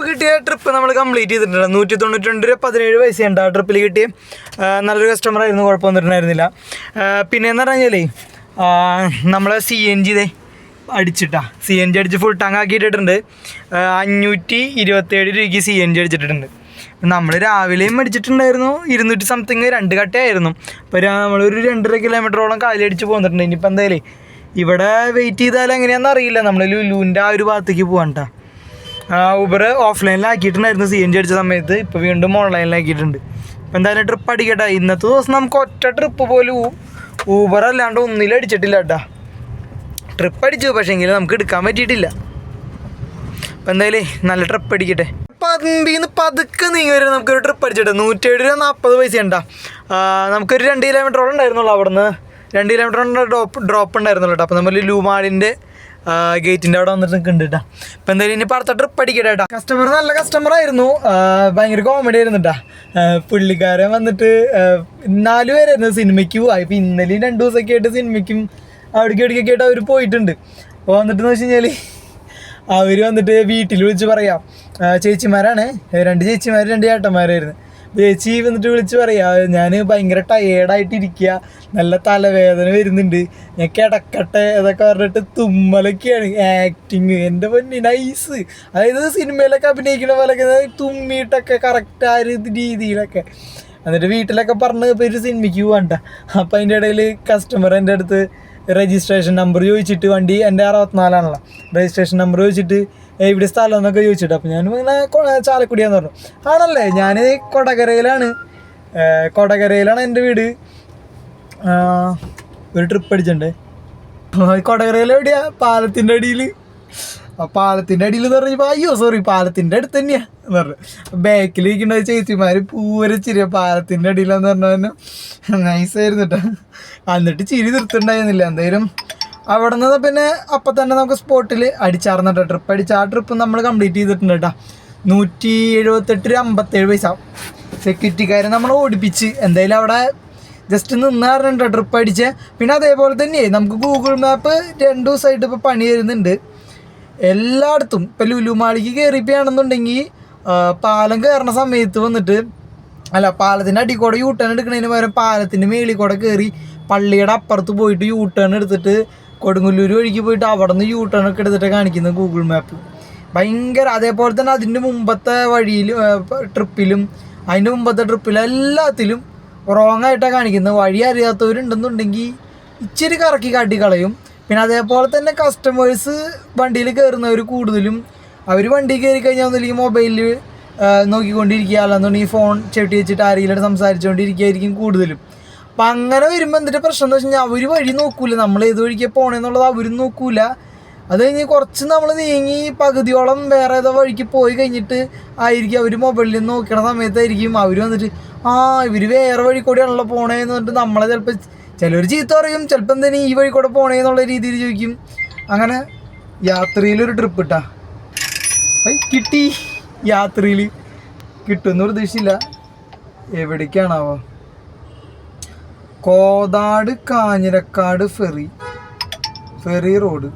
കിട്ടിയ ട്രിപ്പ് നമ്മൾ കംപ്ലീറ്റ് ചെയ്തിട്ടുണ്ട്. നൂറ്റി തൊണ്ണൂറ്റി രണ്ട് രൂപ പതിനേഴ് ഉണ്ട് ആ ട്രിപ്പിൽ കിട്ടിയ നല്ലൊരു കസ്റ്റമർ ആയിരുന്നു കുഴപ്പമൊന്നും എന്ന് പറഞ്ഞാലേ നമ്മളെ സി എൻ ജി ഇതേ അടിച്ചിട്ടാ. സി എൻ ജി അടിച്ച് ഫുൾ ടാങ്ക് ആക്കിയിട്ടിട്ടുണ്ട്. അഞ്ഞൂറ്റി ഇരുപത്തേഴ് രൂപയ്ക്ക് സി എൻ ജി അടിച്ചിട്ടുണ്ട് നമ്മൾ രാവിലെയും അടിച്ചിട്ടുണ്ടായിരുന്നു ഇരുന്നൂറ്റി സംതിങ് രണ്ട് കട്ടയായിരുന്നു. അപ്പോൾ നമ്മളൊരു രണ്ടര കിലോമീറ്ററോളം കാലി അടിച്ച് പോന്നിട്ടുണ്ട്. ഇനിയിപ്പോൾ എന്തായാലും ഇവിടെ വെയിറ്റ് ചെയ്താൽ എങ്ങനെയാണെന്ന് അറിയില്ല. നമ്മൾ ലുലുവിന്റെ ആ ഒരു ഭാഗത്തേക്ക് പോകാൻ കേട്ടോ ഊബർ ഓഫ്ലൈനിലാക്കിയിട്ടുണ്ടായിരുന്നു സി എൻ ജി അടിച്ച സമയത്ത്. ഇപ്പോൾ വീണ്ടും ഓൺലൈനിലാക്കിയിട്ടുണ്ട് അപ്പോൾ എന്തായാലും ട്രിപ്പ് അടിക്കട്ടെ. ഇന്നത്തെ ദിവസം നമുക്ക് ഒറ്റ ട്രിപ്പ് പോലും ഊബർ അല്ലാണ്ട് ഒന്നിലും അടിച്ചിട്ടില്ല കേട്ടാ ട്രിപ്പ് അടിച്ചു പക്ഷേങ്കിൽ നമുക്ക് എടുക്കാൻ പറ്റിയിട്ടില്ല. അപ്പം എന്തായാലും നല്ല ട്രിപ്പ് അടിക്കട്ടെ. പന്തിന്ന് പതുക്കെ നീങ്ങി വരെ. നമുക്കൊരു ട്രിപ്പ് അടിച്ചിട്ട് നൂറ്റേഴ് രൂപ നാൽപ്പത് പൈസ ഉണ്ടാ നമുക്കൊരു രണ്ട് കിലോമീറ്ററോളം ഉണ്ടായിരുന്നുള്ളൂ അവിടുന്ന്. രണ്ട് കിലോമീറ്റർ ഡ്രോപ്പ് ഡ്രോപ്പ് ഉണ്ടായിരുന്നുള്ളൂ കേട്ടോ. അപ്പോൾ നമ്മൾ ലൂമാളിന്റെ ഗേറ്റിന്റെ അവിടെ വന്നിട്ട് നിൽക്കുന്നുണ്ട് കേട്ടോ. അപ്പോൾ എന്തായാലും ഇനി അടുത്ത ട്രിപ്പ് അടിക്കട്ടെ കേട്ടോ. കസ്റ്റമർ നല്ല കസ്റ്റമർ ആയിരുന്നു. ഭയങ്കര കോമഡി ആയിരുന്നു കേട്ടോ. പുള്ളിക്കാരൻ വന്നിട്ട് നാല് പേരായിരുന്നു സിനിമയ്ക്ക് പോവാ. ഇപ്പം ഇന്നലെയും രണ്ട് ദിവസമൊക്കെ ആയിട്ട് സിനിമയ്ക്കും അവിടേക്ക് ഇവിടേക്കൊക്കെ ആയിട്ട് അവർ പോയിട്ടുണ്ട്. അപ്പോൾ വന്നിട്ടെന്ന് വെച്ച് കഴിഞ്ഞാൽ അവർ വന്നിട്ട് വീട്ടിൽ വിളിച്ച് പറയാം. ചേച്ചിമാരാണ്. രണ്ട് ചേച്ചിമാർ രണ്ട് ചേട്ടന്മാരായിരുന്നു ചേച്ചി എന്നിട്ട് വിളിച്ച് പറയാ ഞാൻ ഭയങ്കര ടയേർഡായിട്ട് ഇരിക്കുക നല്ല തലവേദന വരുന്നുണ്ട്. ഞാൻ കിടക്കട്ടെ അതൊക്കെ പറഞ്ഞിട്ട് തുമ്മലൊക്കെയാണ് ആക്ടിങ് എന്റെ പൊന്നി നൈസ് അതായത് സിനിമയിലൊക്കെ അഭിനയിക്കുന്ന പോലൊക്കെ തുമ്മിയിട്ടൊക്കെ കറക്റ്റ് ആ ഒരു രീതിയിലൊക്കെ. എന്നിട്ട് വീട്ടിലൊക്കെ പറഞ്ഞ് ഇപ്പോൾ ഒരു സിനിമയ്ക്ക് പോകണ്ട അപ്പം അതിന്റെ ഇടയിൽ കസ്റ്റമർ എന്റെ അടുത്ത് രജിസ്ട്രേഷൻ നമ്പർ ചോദിച്ചിട്ട് വണ്ടി എന്റെ അറുപത്തിനാലാണല്ലോ. രജിസ്ട്രേഷൻ നമ്പർ ചോദിച്ചിട്ട് "ഏയ് ഇവിടെ സ്ഥലം എന്നൊക്കെ ചോദിച്ചിട്ട് അപ്പം ഞാൻ ഇങ്ങനെ ചാലക്കുടിയാന്ന് പറഞ്ഞു. ആണല്ലേ? ഞാൻ കൊടകരയിലാണ്. കൊടകരയിലാണ് എന്റെ വീട്. ഒരു ട്രിപ്പ് അടിച്ചിട്ടുണ്ട്. കൊടകരയിൽ എവിടെയാ? പാലത്തിന്റെ അടിയിൽ. ആ പാലത്തിന്റെ അടിയിൽ എന്ന് പറഞ്ഞപ്പോൾ അയ്യോ സോറി പാലത്തിന്റെ അടുത്ത് തന്നെയാ എന്ന് പറഞ്ഞു. ബാക്കിൽ ഇരിക്കുന്ന ചേച്ചിമാർ പൂരെ ചിരിയ. പാലത്തിന്റെ അടിയിലെന്ന് പറഞ്ഞു തന്നെ നൈസായിരുന്നു കേട്ടോ എന്നിട്ട് ചിരി നിർത്തുണ്ടായിരുന്നില്ല. എന്തായാലും അവിടെ നിന്ന് പിന്നെ അപ്പം തന്നെ നമുക്ക് സ്പോട്ടിൽ അടിച്ചാർന്നു ട്രിപ്പ് അടിച്ച ആ ട്രിപ്പ് നമ്മൾ കംപ്ലീറ്റ് ചെയ്തിട്ടുണ്ട് കേട്ടോ നൂറ്റി എഴുപത്തെട്ട് രൂപ അമ്പത്തേഴ് പൈസ. സെക്യൂരിറ്റിക്കാരെ നമ്മൾ ഓടിപ്പിച്ച് എന്തായാലും അവിടെ ജസ്റ്റ് നിന്നാറുണ്ട് ട്രിപ്പ് അടിച്ച്. പിന്നെ അതേപോലെ തന്നെ നമുക്ക് ഗൂഗിൾ മാപ്പ് രണ്ട് ദിവസമായിട്ട് ഇപ്പോൾ പണി വരുന്നുണ്ട് എല്ലായിടത്തും ഇപ്പം ലുലുമാളിക്ക് കയറിപ്പോയാണെന്നുണ്ടെങ്കിൽ പാലം കയറുന്ന സമയത്ത് വന്നിട്ട് അല്ല പാലത്തിന്റെ അടി കൂടെ യൂ ടേൺ എടുക്കുന്നതിന് പകരം പാലത്തിന്റെ മേളിൽ കൂടെ കയറി പള്ളിയുടെ അപ്പുറത്ത് പോയിട്ട് യൂ ടേൺ എടുത്തിട്ട് കൊടുങ്ങല്ലൂർ വഴിക്ക് പോയിട്ട് അവിടെ നിന്ന് യൂ ടേൺ ഒക്കെ എടുത്തിട്ട് കാണിക്കുന്നത് ഗൂഗിൾ മാപ്പ് ഭയങ്കര അതേപോലെ തന്നെ അതിന്റെ മുമ്പത്തെ വഴിയിലും ട്രിപ്പിലും അതിന്റെ മുമ്പത്തെ ട്രിപ്പിലും എല്ലാത്തിലും റോങ് ആയിട്ടാണ് കാണിക്കുന്നത് വഴി അറിയാത്തവരുണ്ടെന്നുണ്ടെങ്കിൽ ഇച്ചിരി കറക്കി കാട്ടി കളയും. പിന്നെ അതേപോലെ തന്നെ കസ്റ്റമേഴ്സ് വണ്ടിയിൽ കയറുന്നവർ കൂടുതലും അവർ വണ്ടി കയറി കഴിഞ്ഞാൽ ഒന്നുമില്ലെങ്കിൽ മൊബൈലിൽ നോക്കിക്കൊണ്ടിരിക്കുക അല്ലാന്നുണ്ടെങ്കിൽ ഫോൺ ചെട്ടി വെച്ചിട്ട് ആരെങ്കിലും സംസാരിച്ചുകൊണ്ടിരിക്കുകയായിരിക്കും കൂടുതലും. അപ്പം അങ്ങനെ വരുമ്പോൾ എന്തിന്റെ പ്രശ്നം എന്ന് വെച്ചാൽ അവർ വഴി നോക്കൂല. നമ്മൾ ഏത് വഴിക്ക് പോകണമെന്നുള്ളത് അവരും നോക്കൂല. അത് കഴിഞ്ഞ് കുറച്ച് നമ്മൾ നീങ്ങി പകുതിയോളം വേറെ ഏതോ വഴിക്ക് പോയി കഴിഞ്ഞിട്ട് ആയിരിക്കും അവർ മൊബൈലിൽ നിന്ന് നോക്കണ സമയത്തായിരിക്കും അവർ വന്നിട്ട് ആ ഇവർ വേറെ വഴി കൂടിയാണല്ലോ പോണേന്ന് പറഞ്ഞിട്ട് നമ്മളെ ചിലപ്പോൾ ചിലർ ചീത്ത പറയും. ചിലപ്പോൾ എന്തിനാ ഈ വഴി കൂടെ പോണേ എന്നുള്ള രീതിയിൽ ചോദിക്കും. അങ്ങനെ യാത്രയിലൊരു ട്രിപ്പ് ഇട്ടാ കിട്ടി. യാത്രയിൽ കിട്ടുമെന്ന് പ്രതീക്ഷിച്ചില്ല. എവിടേക്കാണാവോ? Kothad Kanjirakkad ferry. Ferry road.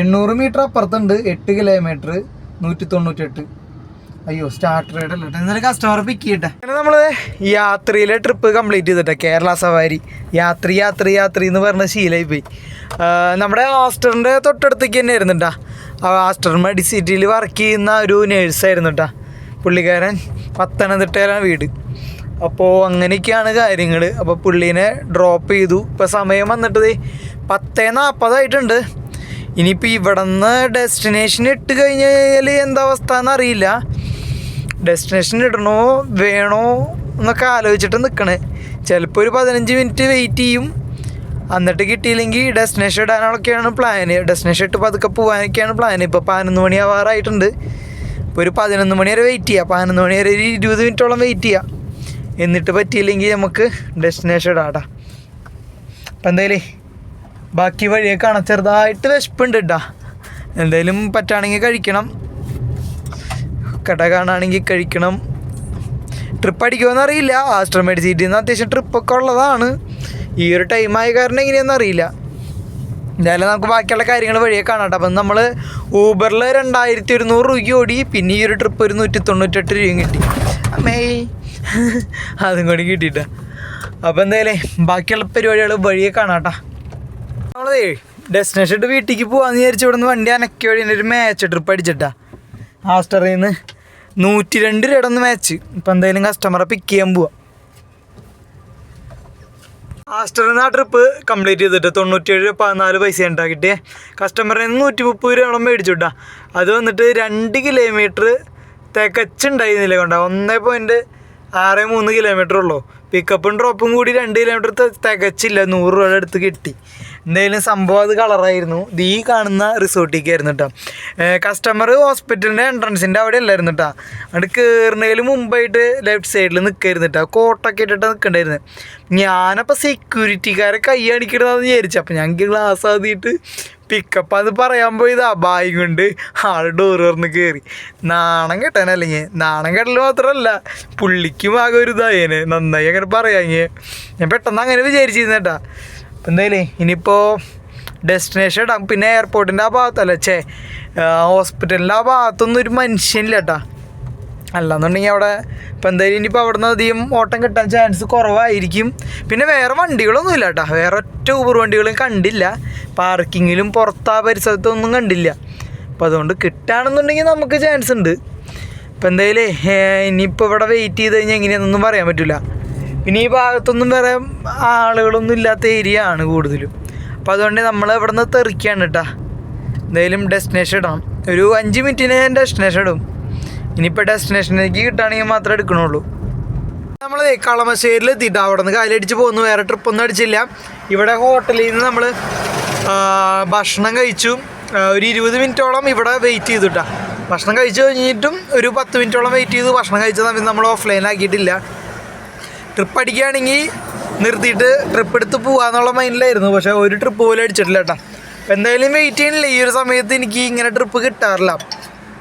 എണ്ണൂറ് മീറ്റർ അപ്പുറത്തുണ്ട് എട്ട് കിലോമീറ്റർ നൂറ്റി തൊണ്ണൂറ്റെട്ട് അയ്യോ സ്റ്റാർട്ട് റൈഡ് കസ്റ്റമർ പിക്ക് ചെയ്യട്ടെ അങ്ങനെ നമ്മൾ യാത്രയിലെ ട്രിപ്പ് കംപ്ലീറ്റ് ചെയ്തിട്ടെ കേരള സവാരി. യാത്രി യാത്രി യാത്രി എന്ന് പറഞ്ഞ ശീലമായി പോയി. നമ്മുടെ ആസ്റ്ററിന്റെ തൊട്ടടുത്തേക്ക് തന്നെ ആയിരുന്നു കേട്ടാ ആസ്റ്റർ മെഡിസിറ്റിയിൽ വർക്ക് ചെയ്യുന്ന ഒരു നേഴ്സായിരുന്നു കേട്ടാ പുള്ളിക്കാരൻ പത്തനംതിട്ടയിലാണ് വീട്. അപ്പോൾ അങ്ങനെയൊക്കെയാണ് കാര്യങ്ങൾ അപ്പോൾ പുള്ളീനെ ഡ്രോപ്പ് ചെയ്തു. ഇപ്പോൾ സമയം വന്നിട്ട് പത്തേ നാൽപ്പതായിട്ടുണ്ട് ഇനിയിപ്പോൾ ഇവിടെ നിന്ന് ഡെസ്റ്റിനേഷൻ ഇട്ട് കഴിഞ്ഞാൽ എന്താ അവസ്ഥ എന്നറിയില്ല. ഡെസ്റ്റിനേഷൻ ഇടണോ വേണോ എന്നൊക്കെ ആലോചിച്ചിട്ട് നിൽക്കണേ ചിലപ്പോൾ ഒരു പതിനഞ്ച് മിനിറ്റ് വെയിറ്റ് ചെയ്യും. എന്നിട്ട് കിട്ടിയില്ലെങ്കിൽ ഡെസ്റ്റിനേഷൻ ഇടാനൊക്കെയാണ് പ്ലാന് ഡെസ്റ്റിനേഷൻ ഇട്ട് പതുക്കെ പോകാനൊക്കെയാണ് പ്ലാൻ ഇപ്പോൾ പതിനൊന്ന് മണി ആവാറായിട്ടുണ്ട്. ഇപ്പോൾ ഒരു പതിനൊന്ന് മണി വരെ വെയിറ്റ് ചെയ്യുക പതിനൊന്ന് മണി വരെ ഒരു ഇരുപത് മിനിറ്റോളം വെയിറ്റ് ചെയ്യുക എന്നിട്ട് പറ്റിയില്ലെങ്കിൽ നമുക്ക് ഡെസ്റ്റിനേഷൻ ഇടാട്ടാ അപ്പം എന്തായാലും ബാക്കി വഴിയെ കാണാം. ചെറുതായിട്ട് വിശപ്പുണ്ട് കേട്ടാ എന്തായാലും പറ്റുകയാണെങ്കിൽ കഴിക്കണം. കട കാണുകയാണെങ്കിൽ കഴിക്കണം. ട്രിപ്പ് അടിക്കുമെന്ന് അറിയില്ല. ആസ്റ്റർ മെഡിസിറ്റിൽ നിന്ന് അത്യാവശ്യം ട്രിപ്പൊക്കെ ഉള്ളതാണ്. ഈ ഒരു ടൈമായ കാരണം എങ്ങനെയാണെന്ന് അറിയില്ല. എന്തായാലും നമുക്ക് ബാക്കിയുള്ള കാര്യങ്ങൾ വഴിയെ കാണാം അപ്പം നമ്മൾ ഊബറിൽ രണ്ടായിരത്തി ഒരുന്നൂറ് രൂപയ്ക്ക് ഓടി. പിന്നെ ഈ ഒരു ട്രിപ്പ് ഒരു നൂറ്റി തൊണ്ണൂറ്റെട്ട് രൂപയും കിട്ടി. അമ്മേ. അതും കൂടി കിട്ടിയിട്ട. അപ്പോൾ എന്തായാലേ ബാക്കിയുള്ള പരിപാടികൾ വഴിയെ കാണാട്ടാ. നമ്മളതേ ഡെസ്റ്റിനേഷൻ ഇട്ട് വീട്ടിലേക്ക് പോകാമെന്ന് വിചാരിച്ചു ഇവിടെ നിന്ന് വണ്ടി അനക്കി വഴി ഒരു മാച്ച് ട്രിപ്പ് അടിച്ചിട്ടാ. ആസ്റ്ററിൽ നിന്ന് നൂറ്റി രണ്ട് രൂപയുടെ ഒന്ന് മാച്ച് ഇപ്പം എന്തായാലും കസ്റ്റമറെ പിക്ക് ചെയ്യാൻ പോവാ. ആസ്റ്ററിൽ നിന്ന് ആ ട്രിപ്പ് കംപ്ലീറ്റ് ചെയ്തിട്ട് തൊണ്ണൂറ്റേഴ് പതിനാല് പൈസ ഉണ്ടാക്കിയിട്ട് കസ്റ്റമറിൽ നിന്ന് നൂറ്റി മുപ്പത് രൂപയോളം മേടിച്ചു വിട്ടാ അത് വന്നിട്ട് രണ്ട് കിലോമീറ്റർ തികച്ചുണ്ടായിരുന്നില്ല കൊണ്ടാ. ഒന്നേ പോയിന്റ് ആറ് മൂന്ന് കിലോമീറ്റർ ഉള്ളൂ. പിക്കപ്പും ഡ്രോപ്പും കൂടി രണ്ട് കിലോമീറ്റർ തികച്ചില്ല. നൂറ് രൂപയുടെ അടുത്ത് കിട്ടി. എന്തായാലും സംഭവം അത് കളറായിരുന്നു ദീ കാണുന്ന റിസോർട്ടിലേക്കായിരുന്നു കേട്ടോ കസ്റ്റമർ ഹോസ്പിറ്റലിന്റെ എൻട്രൻസിന്റെ അവിടെ അല്ലായിരുന്നു കേട്ടോ അവിടെ കയറുന്നതിൽ മുമ്പായിട്ട് ലെഫ്റ്റ് സൈഡിൽ നിൽക്കായിരുന്നു കേട്ടോ കോട്ടൊക്കെ ഇട്ടിട്ട് നിൽക്കണ്ടായിരുന്നു ഞാനപ്പോൾ സെക്യൂരിറ്റിക്കാരെ കൈ അടിക്കണമെന്ന് വിചാരിച്ചു. അപ്പോൾ ഞങ്ങൾക്ക് ഗ്ലാസ് ആദ്യമായിട്ട് പിക്കപ്പ് അത് പറയാൻ പോയതാ. ബായി കൊണ്ട് ആൾ ഡോർ തുറന്ന് കയറി നാണം കെട്ടാനല്ലെങ്കിൽ നാണം കെട്ടൽ മാത്രമല്ല പുള്ളിക്കും ആകെ ഒരു ഇതായേനെ. നന്നായി അങ്ങനെ പറയാങ്ങ ഞാൻ പെട്ടെന്ന് അങ്ങനെ വിചാരിച്ചിരുന്നേട്ടാ അപ്പം എന്തായാലേ ഇനിയിപ്പോൾ ഡെസ്റ്റിനേഷൻ ഇടാം. പിന്നെ എയർപോർട്ടിന്റെ ആ ഭാഗത്തല്ല? ചേ ഹോസ്പിറ്റലിന്റെ ആ ഭാഗത്തൊന്നും ഒരു മനുഷ്യനില്ല കേട്ടാ. അല്ലാന്നുണ്ടെങ്കിൽ അവിടെ ഇപ്പം എന്തായാലും ഇനിയിപ്പോൾ അവിടെ നിന്ന് അധികം ഓട്ടം കിട്ടാൻ ചാൻസ് കുറവായിരിക്കും. പിന്നെ വേറെ വണ്ടികളൊന്നും ഇല്ല കേട്ടോ വേറെ ഒറ്റ ഊബർ വണ്ടികളും കണ്ടില്ല. പാർക്കിങ്ങിലും പുറത്താ പരിസരത്തൊന്നും കണ്ടില്ല. അപ്പം അതുകൊണ്ട് കിട്ടുകയാണെന്നുണ്ടെങ്കിൽ നമുക്ക് ചാൻസ് ഉണ്ട്. ഇപ്പം എന്തായാലും ഇനിയിപ്പോൾ ഇവിടെ വെയിറ്റ് ചെയ്ത് കഴിഞ്ഞാൽ എങ്ങനെയാണെന്നൊന്നും പറയാൻ പറ്റില്ല പിന്നെ ഈ ഭാഗത്തൊന്നും വേറെ ആളുകളൊന്നും ഇല്ലാത്ത ഏരിയ ആണ് കൂടുതലും. അപ്പോൾ അതുകൊണ്ട് നമ്മൾ ഇവിടെ നിന്ന് തെറിക്കുകയാണ് കേട്ടോ എന്തായാലും ഡെസ്റ്റിനേഷൻ ഇടണം ഒരു അഞ്ച് മിനിറ്റിന് ഞാൻ ഡെസ്റ്റിനേഷൻ ഇടും. ഇനിയിപ്പോൾ ഡെസ്റ്റിനേഷനിലേക്ക് കിട്ടുകയാണെങ്കിൽ മാത്രമേ എടുക്കണുള്ളൂ. നമ്മൾ കളമശ്ശേരിൽ എത്തിയിട്ട് അവിടെ നിന്ന് കാലടിച്ച് പോകുന്നു വേറെ ട്രിപ്പൊന്നും അടിച്ചില്ല. ഇവിടെ ഹോട്ടലിൽ നിന്ന് നമ്മൾ ഭക്ഷണം കഴിച്ചു. ഒരു ഇരുപത് മിനിറ്റോളം ഇവിടെ വെയിറ്റ് ചെയ്തിട്ടാ ഭക്ഷണം കഴിച്ചു കഴിഞ്ഞിട്ടും ഒരു പത്ത് മിനിറ്റോളം വെയിറ്റ് ചെയ്ത്. ഭക്ഷണം കഴിച്ച സമയത്ത് നമ്മൾ ഓഫ്ലൈൻ ആക്കിയിട്ടില്ല. ട്രിപ്പ് അടിക്കുകയാണെങ്കിൽ നിർത്തിയിട്ട് ട്രിപ്പ് എടുത്ത് പോകാന്നുള്ള മൈൻഡിലായിരുന്നു പക്ഷേ ഒരു ട്രിപ്പ് പോലും അടിച്ചിട്ടില്ല കേട്ടോ എന്തായാലും വെയിറ്റ് ചെയ്യണില്ല. ഈ ഒരു സമയത്ത് എനിക്ക് ഇങ്ങനെ ട്രിപ്പ് കിട്ടാറില്ല.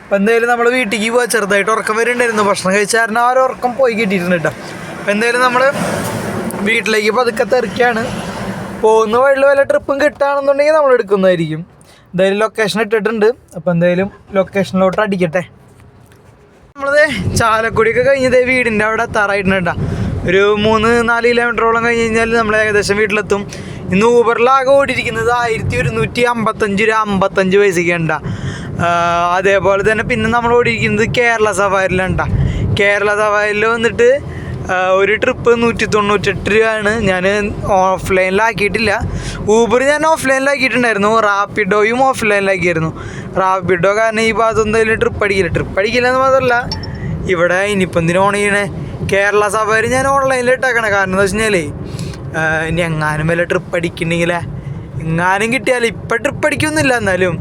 അപ്പം എന്തായാലും നമ്മൾ വീട്ടിലേക്ക് പോയി ചെറുതായിട്ട് ഉറക്കം വരുന്നുണ്ടായിരുന്നു ഭക്ഷണം കഴിച്ച കാരണം ആ ഒരു ഉറക്കം പോയി കിട്ടിയിട്ടുണ്ട് കേട്ടോ. അപ്പം എന്തായാലും നമ്മൾ വീട്ടിലേക്ക് പതുക്കെ തെറിക്കാണ്. പോകുന്ന വഴിയിൽ വല്ല ട്രിപ്പും കിട്ടുകയാണെന്നുണ്ടെങ്കിൽ നമ്മൾ എടുക്കുന്നതായിരിക്കും. എന്തായാലും ലൊക്കേഷൻ ഇട്ടിട്ടുണ്ട്. അപ്പോൾ എന്തായാലും ലൊക്കേഷനിലോട്ട് അടിക്കട്ടെ. നമ്മളത് ചാലക്കുടിയൊക്കെ കഴിഞ്ഞത് വീടിന്റെ അവിടെ എത്താറായിട്ടുണ്ട് ഒരു മൂന്ന് നാല് കിലോമീറ്ററോളം കഴിഞ്ഞ് കഴിഞ്ഞാൽ നമ്മൾ ഏകദേശം വീട്ടിലെത്തും. ഇന്ന് ഊബറിലാകെ ഓടിയിരിക്കുന്നത് ആയിരത്തി ഒരുന്നൂറ്റി അമ്പത്തഞ്ച് രൂപ അമ്പത്തഞ്ച് പൈസയ്ക്ക് അതേപോലെ തന്നെ പിന്നെ നമ്മൾ ഓടിയിരിക്കുന്നത് കേരള സഫാരിലുണ്ട കേരള സഫാരിയിൽ വന്നിട്ട് ഒരു ട്രിപ്പ് നൂറ്റി തൊണ്ണൂറ്റെട്ട് രൂപയാണ്. ഞാൻ ഓഫ്ലൈനിലാക്കിയിട്ടില്ല ഊബർ ഞാൻ ഓഫ്ലൈനിലാക്കിയിട്ടുണ്ടായിരുന്നു റാപ്പിഡോയും ഓഫ്ലൈനിലാക്കിയായിരുന്നു റാപ്പിഡോ കാരണം ഈ ഭാഗത്ത് എന്തായാലും ട്രിപ്പ് അടിക്കില്ല. ട്രിപ്പ് അടിക്കില്ല എന്ന് മാത്രമല്ല ഇവിടെ ഇനിയിപ്പം എന്തിനു ഓൺ ചെയ്യണേ? കേരള സഫാരി ഞാൻ ഓൺലൈനിൽ ഇട്ടേക്കണേ. കാരണം എന്താ വെച്ച് കഴിഞ്ഞാലേ ഇനി എങ്ങാനും വല്ല ട്രിപ്പ് അടിക്കണ്ടെങ്കിലേ എങ്ങാനും കിട്ടിയാൽ ഇപ്പം ട്രിപ്പ് അടിക്കൊന്നുമില്ല എന്നാലും.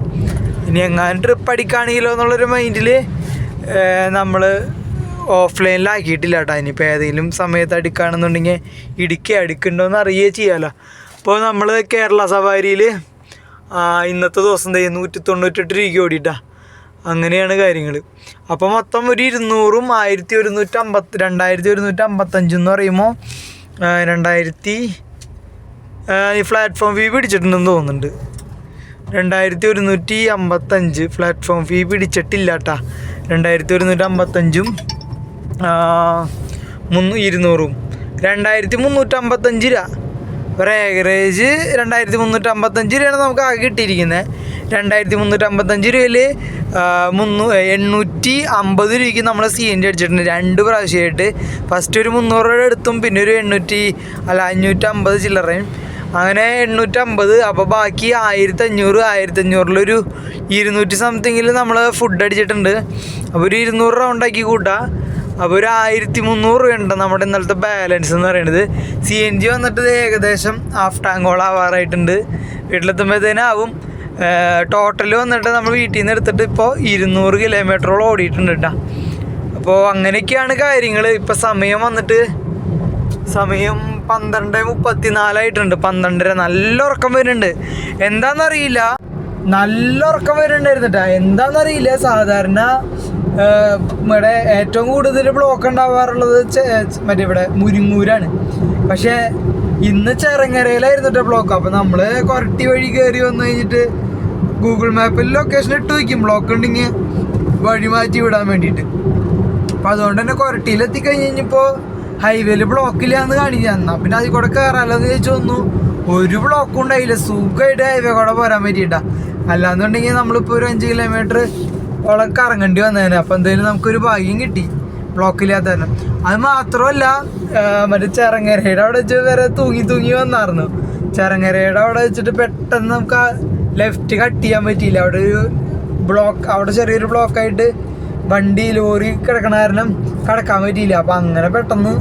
ഇനി എങ്ങാനും ട്രിപ്പ് അടിക്കുകയാണെങ്കിലോ എന്നുള്ളൊരു മൈൻഡിൽ നമ്മൾ ഓഫ്ലൈനിലാക്കിയിട്ടില്ല കേട്ടോ ഇനിയിപ്പോൾ ഏതെങ്കിലും സമയത്ത് അടിക്കുകയാണെന്നുണ്ടെങ്കിൽ ഇടുക്കി അടിക്കണ്ടോയെന്ന് അറിയുകയോ ചെയ്യാമല്ലോ അപ്പോൾ നമ്മൾ കേരള സവാരിയിൽ ഇന്നത്തെ ദിവസം തേ നൂറ്റി തൊണ്ണൂറ്റെട്ട് രൂപയ്ക്ക് ഓടിയിട്ടാ. അങ്ങനെയാണ് കാര്യങ്ങൾ അപ്പോൾ മൊത്തം ഒരു ഇരുന്നൂറും ആയിരത്തി ഒരുന്നൂറ്റി അമ്പത്തി രണ്ടായിരത്തി ഒരുന്നൂറ്റി അമ്പത്തഞ്ചെന്ന് എന്ന് പറയുമ്പോൾ രണ്ടായിരത്തി ഈ പ്ലാറ്റ്ഫോം ഫീ പിടിച്ചിട്ടുണ്ടെന്ന് തോന്നുന്നുണ്ട്. രണ്ടായിരത്തി ഒരുന്നൂറ്റി അമ്പത്തഞ്ച് പ്ലാറ്റ്ഫോം ഫീ പിടിച്ചിട്ടില്ല കേട്ടാ രണ്ടായിരത്തി ഒരുന്നൂറ്റി അമ്പത്തഞ്ചും മുന്നു ഇരുന്നൂറും. രണ്ടായിരത്തി മുന്നൂറ്റമ്പത്തഞ്ച് രൂപ ഒരു ഏകറേജ് രണ്ടായിരത്തി മുന്നൂറ്റമ്പത്തഞ്ച് രൂപയാണ് നമുക്ക് ആകെ കിട്ടിയിരിക്കുന്നത് രണ്ടായിരത്തി മുന്നൂറ്റമ്പത്തഞ്ച് രൂപയിൽ മുന്നൂ എണ്ണൂറ്റി അമ്പത് രൂപയ്ക്ക് നമ്മൾ സി എൻ ജി അടിച്ചിട്ടുണ്ട്. രണ്ട് പ്രാവശ്യമായിട്ട് ഫസ്റ്റ് ഒരു മുന്നൂറ് രൂപ എടുത്തും പിന്നെ ഒരു എണ്ണൂറ്റി അല്ല അഞ്ഞൂറ്റമ്പത് ചില്ലറയും. അങ്ങനെ എണ്ണൂറ്റമ്പത് അപ്പോൾ ബാക്കി ആയിരത്തി അഞ്ഞൂറ് ആയിരത്തി അഞ്ഞൂറിലൊരു ഇരുന്നൂറ്റി സംതിങ്ങിൽ നമ്മൾ ഫുഡ് അടിച്ചിട്ടുണ്ട്. അപ്പോൾ ഒരു ഇരുന്നൂറ് റൗണ്ടാക്കി കൂട്ടാം. അപ്പോൾ ഒരു ആയിരത്തി മുന്നൂറ് രൂപയുണ്ട് നമ്മുടെ ഇന്നലത്തെ ബാലൻസ് എന്ന് പറയുന്നത് സി എൻ ജി വന്നിട്ട് ഏകദേശം ഹാഫ് ടാങ്കോളം ആവാറായിട്ടുണ്ട്. വീട്ടിലെത്തുമ്പോഴത്തേനാവും ടോട്ടൽ വന്നിട്ട് നമ്മൾ വീട്ടിൽ നിന്ന് എടുത്തിട്ട് ഇപ്പോൾ ഇരുന്നൂറ് കിലോമീറ്ററോളം ഓടിയിട്ടുണ്ട് കേട്ടോ അപ്പോൾ അങ്ങനെയൊക്കെയാണ് കാര്യങ്ങൾ ഇപ്പോൾ സമയം വന്നിട്ട് സമയം പന്ത്രണ്ട് മുപ്പത്തിനാലായിട്ടുണ്ട്. പന്ത്രണ്ടര നല്ല ഉറക്കം വരുന്നുണ്ട്. എന്താണെന്നറിയില്ല നല്ല ഉറക്കം വരുന്നുണ്ടായിരുന്നു കേട്ടോ എന്താണെന്നറിയില്ല സാധാരണ ഇവിടെ ഏറ്റവും കൂടുതൽ ബ്ലോക്ക് ഉണ്ടാവാറുള്ളത് മറ്റേ ഇവിടെ മുരിങ്ങൂരാണ്. പക്ഷേ ഇന്ന് ചെറങ്ങരയിലായിരുന്നു ബ്ലോക്ക് അപ്പോൾ നമ്മൾ കൊരട്ടി വഴി കയറി വന്നു കഴിഞ്ഞിട്ട് ഗൂഗിൾ മാപ്പിൽ ലൊക്കേഷൻ ഇട്ട് വയ്ക്കും ബ്ലോക്ക് ഉണ്ടെങ്കിൽ വഴി മാറ്റി വിടാൻ വേണ്ടിയിട്ട്. അപ്പൊ അതുകൊണ്ട് തന്നെ കൊരട്ടിയിലെത്തി കഴിഞ്ഞ് കഴിഞ്ഞപ്പോ ഹൈവേയിൽ ബ്ലോക്ക് ഇല്ല എന്ന് പിന്നെ അതിൽ കൂടെ കയറാലോ എന്ന് ചോദിച്ചു വന്നു. ഒരു ബ്ലോക്കും ഉണ്ടായില്ല. സുഖമായിട്ട് ഹൈവേ കൂടെ പോരാൻ പറ്റിയിട്ടാ. അല്ലാന്നുണ്ടെങ്കിൽ നമ്മളിപ്പോ ഒരു അഞ്ച് കിലോമീറ്റർ ഓളം കറങ്ങേണ്ടി വന്നേനെ. അപ്പൊ എന്തായാലും നമുക്കൊരു ഭാഗ്യം കിട്ടി. ബ്ലോക്കില്ലാത്ത തന്നെ അത് മാത്രമല്ല മറ്റേ ചെറങ്ങരയുടെ അവിടെ വെച്ച് വരെ തൂങ്ങി തൂങ്ങി വന്നായിരുന്നു ചെറങ്ങരയുടെ അവിടെ വെച്ചിട്ട് പെട്ടെന്ന് നമുക്ക് ലെഫ്റ്റ് കട്ട് ചെയ്യാൻ പറ്റിയില്ല. അവിടെ ഒരു ബ്ലോക്ക് അവിടെ ചെറിയൊരു ബ്ലോക്കായിട്ട് വണ്ടി ലോറി കിടക്കണ കാരണം കിടക്കാൻ പറ്റിയില്ല. അപ്പം അങ്ങനെ പെട്ടെന്ന്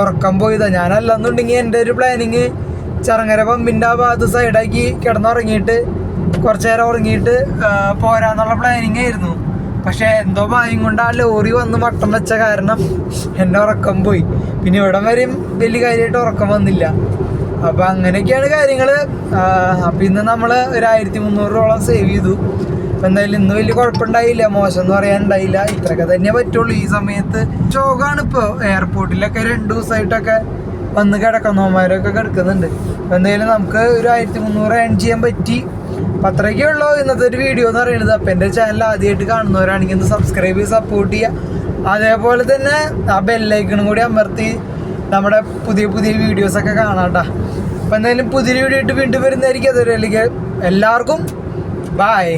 ഉറക്കം പോയതാണ് ഞാനല്ലെന്നുണ്ടെങ്കിൽ എന്റെ ഒരു പ്ലാനിങ് ചെറങ്ങര പമ്പിന്റെ ആ ഭാഗത്ത് സൈഡാക്കി കിടന്നുറങ്ങിയിട്ട് കുറച്ച് നേരം ഉറങ്ങിയിട്ട് പോരാന്നുള്ള പ്ലാനിങ് ആയിരുന്നു. പക്ഷേ എന്തോ ഭാഗ്യം കൊണ്ട് ആ ലോറി വന്ന് മട്ടം വെച്ച കാരണം എന്റെ ഉറക്കം പോയി. പിന്നെ ഇവിടം വരെയും വലിയ കാര്യമായിട്ട് ഉറക്കം വന്നില്ല. അപ്പം അങ്ങനെയൊക്കെയാണ് കാര്യങ്ങൾ അപ്പൊ ഇന്ന് നമ്മൾ ഒരു ആയിരത്തി മുന്നൂറ് രൂപ സേവ് ചെയ്തു. എന്തായാലും ഇന്ന് വലിയ കുഴപ്പമുണ്ടായില്ല മോശം എന്ന് പറയാനുണ്ടായില്ല. ഇത്രയൊക്കെ തന്നെ പറ്റുള്ളൂ. ഈ സമയത്ത് ഷോക്കാണ് ഇപ്പൊ എയർപോർട്ടിലൊക്കെ രണ്ടു ദിവസമായിട്ടൊക്കെ വന്ന് കിടക്കുന്നവന്മാരൊക്കെ കിടക്കുന്നുണ്ട്. എന്തായാലും നമുക്ക് ഒരു ആയിരത്തി മുന്നൂറ് ഏൺ ചെയ്യാൻ പറ്റി. അത്രയ്ക്കേ ഉള്ളൂ ഇന്നത്തെ ഒരു വീഡിയോ എന്ന് പറയുന്നത്. അപ്പൊ എന്റെ ചാനൽ ആദ്യമായിട്ട് കാണുന്നവരാണെങ്കിൽ ഒന്ന് സബ്സ്ക്രൈബ് ചെയ്ത് സപ്പോർട്ട് ചെയ്യുക. അതേപോലെ തന്നെ ആ ബെല്ലൈക്കണും കൂടി അമർത്തി നമ്മുടെ പുതിയ പുതിയ വീഡിയോസ് ഒക്കെ കാണാട്ടാ അപ്പൊ എന്തായാലും പുതിയ വീഡിയോ ആയിട്ട് വീണ്ടും വരുന്നതായിരിക്കും. അതുവരെ എല്ലാവർക്കും ബായ്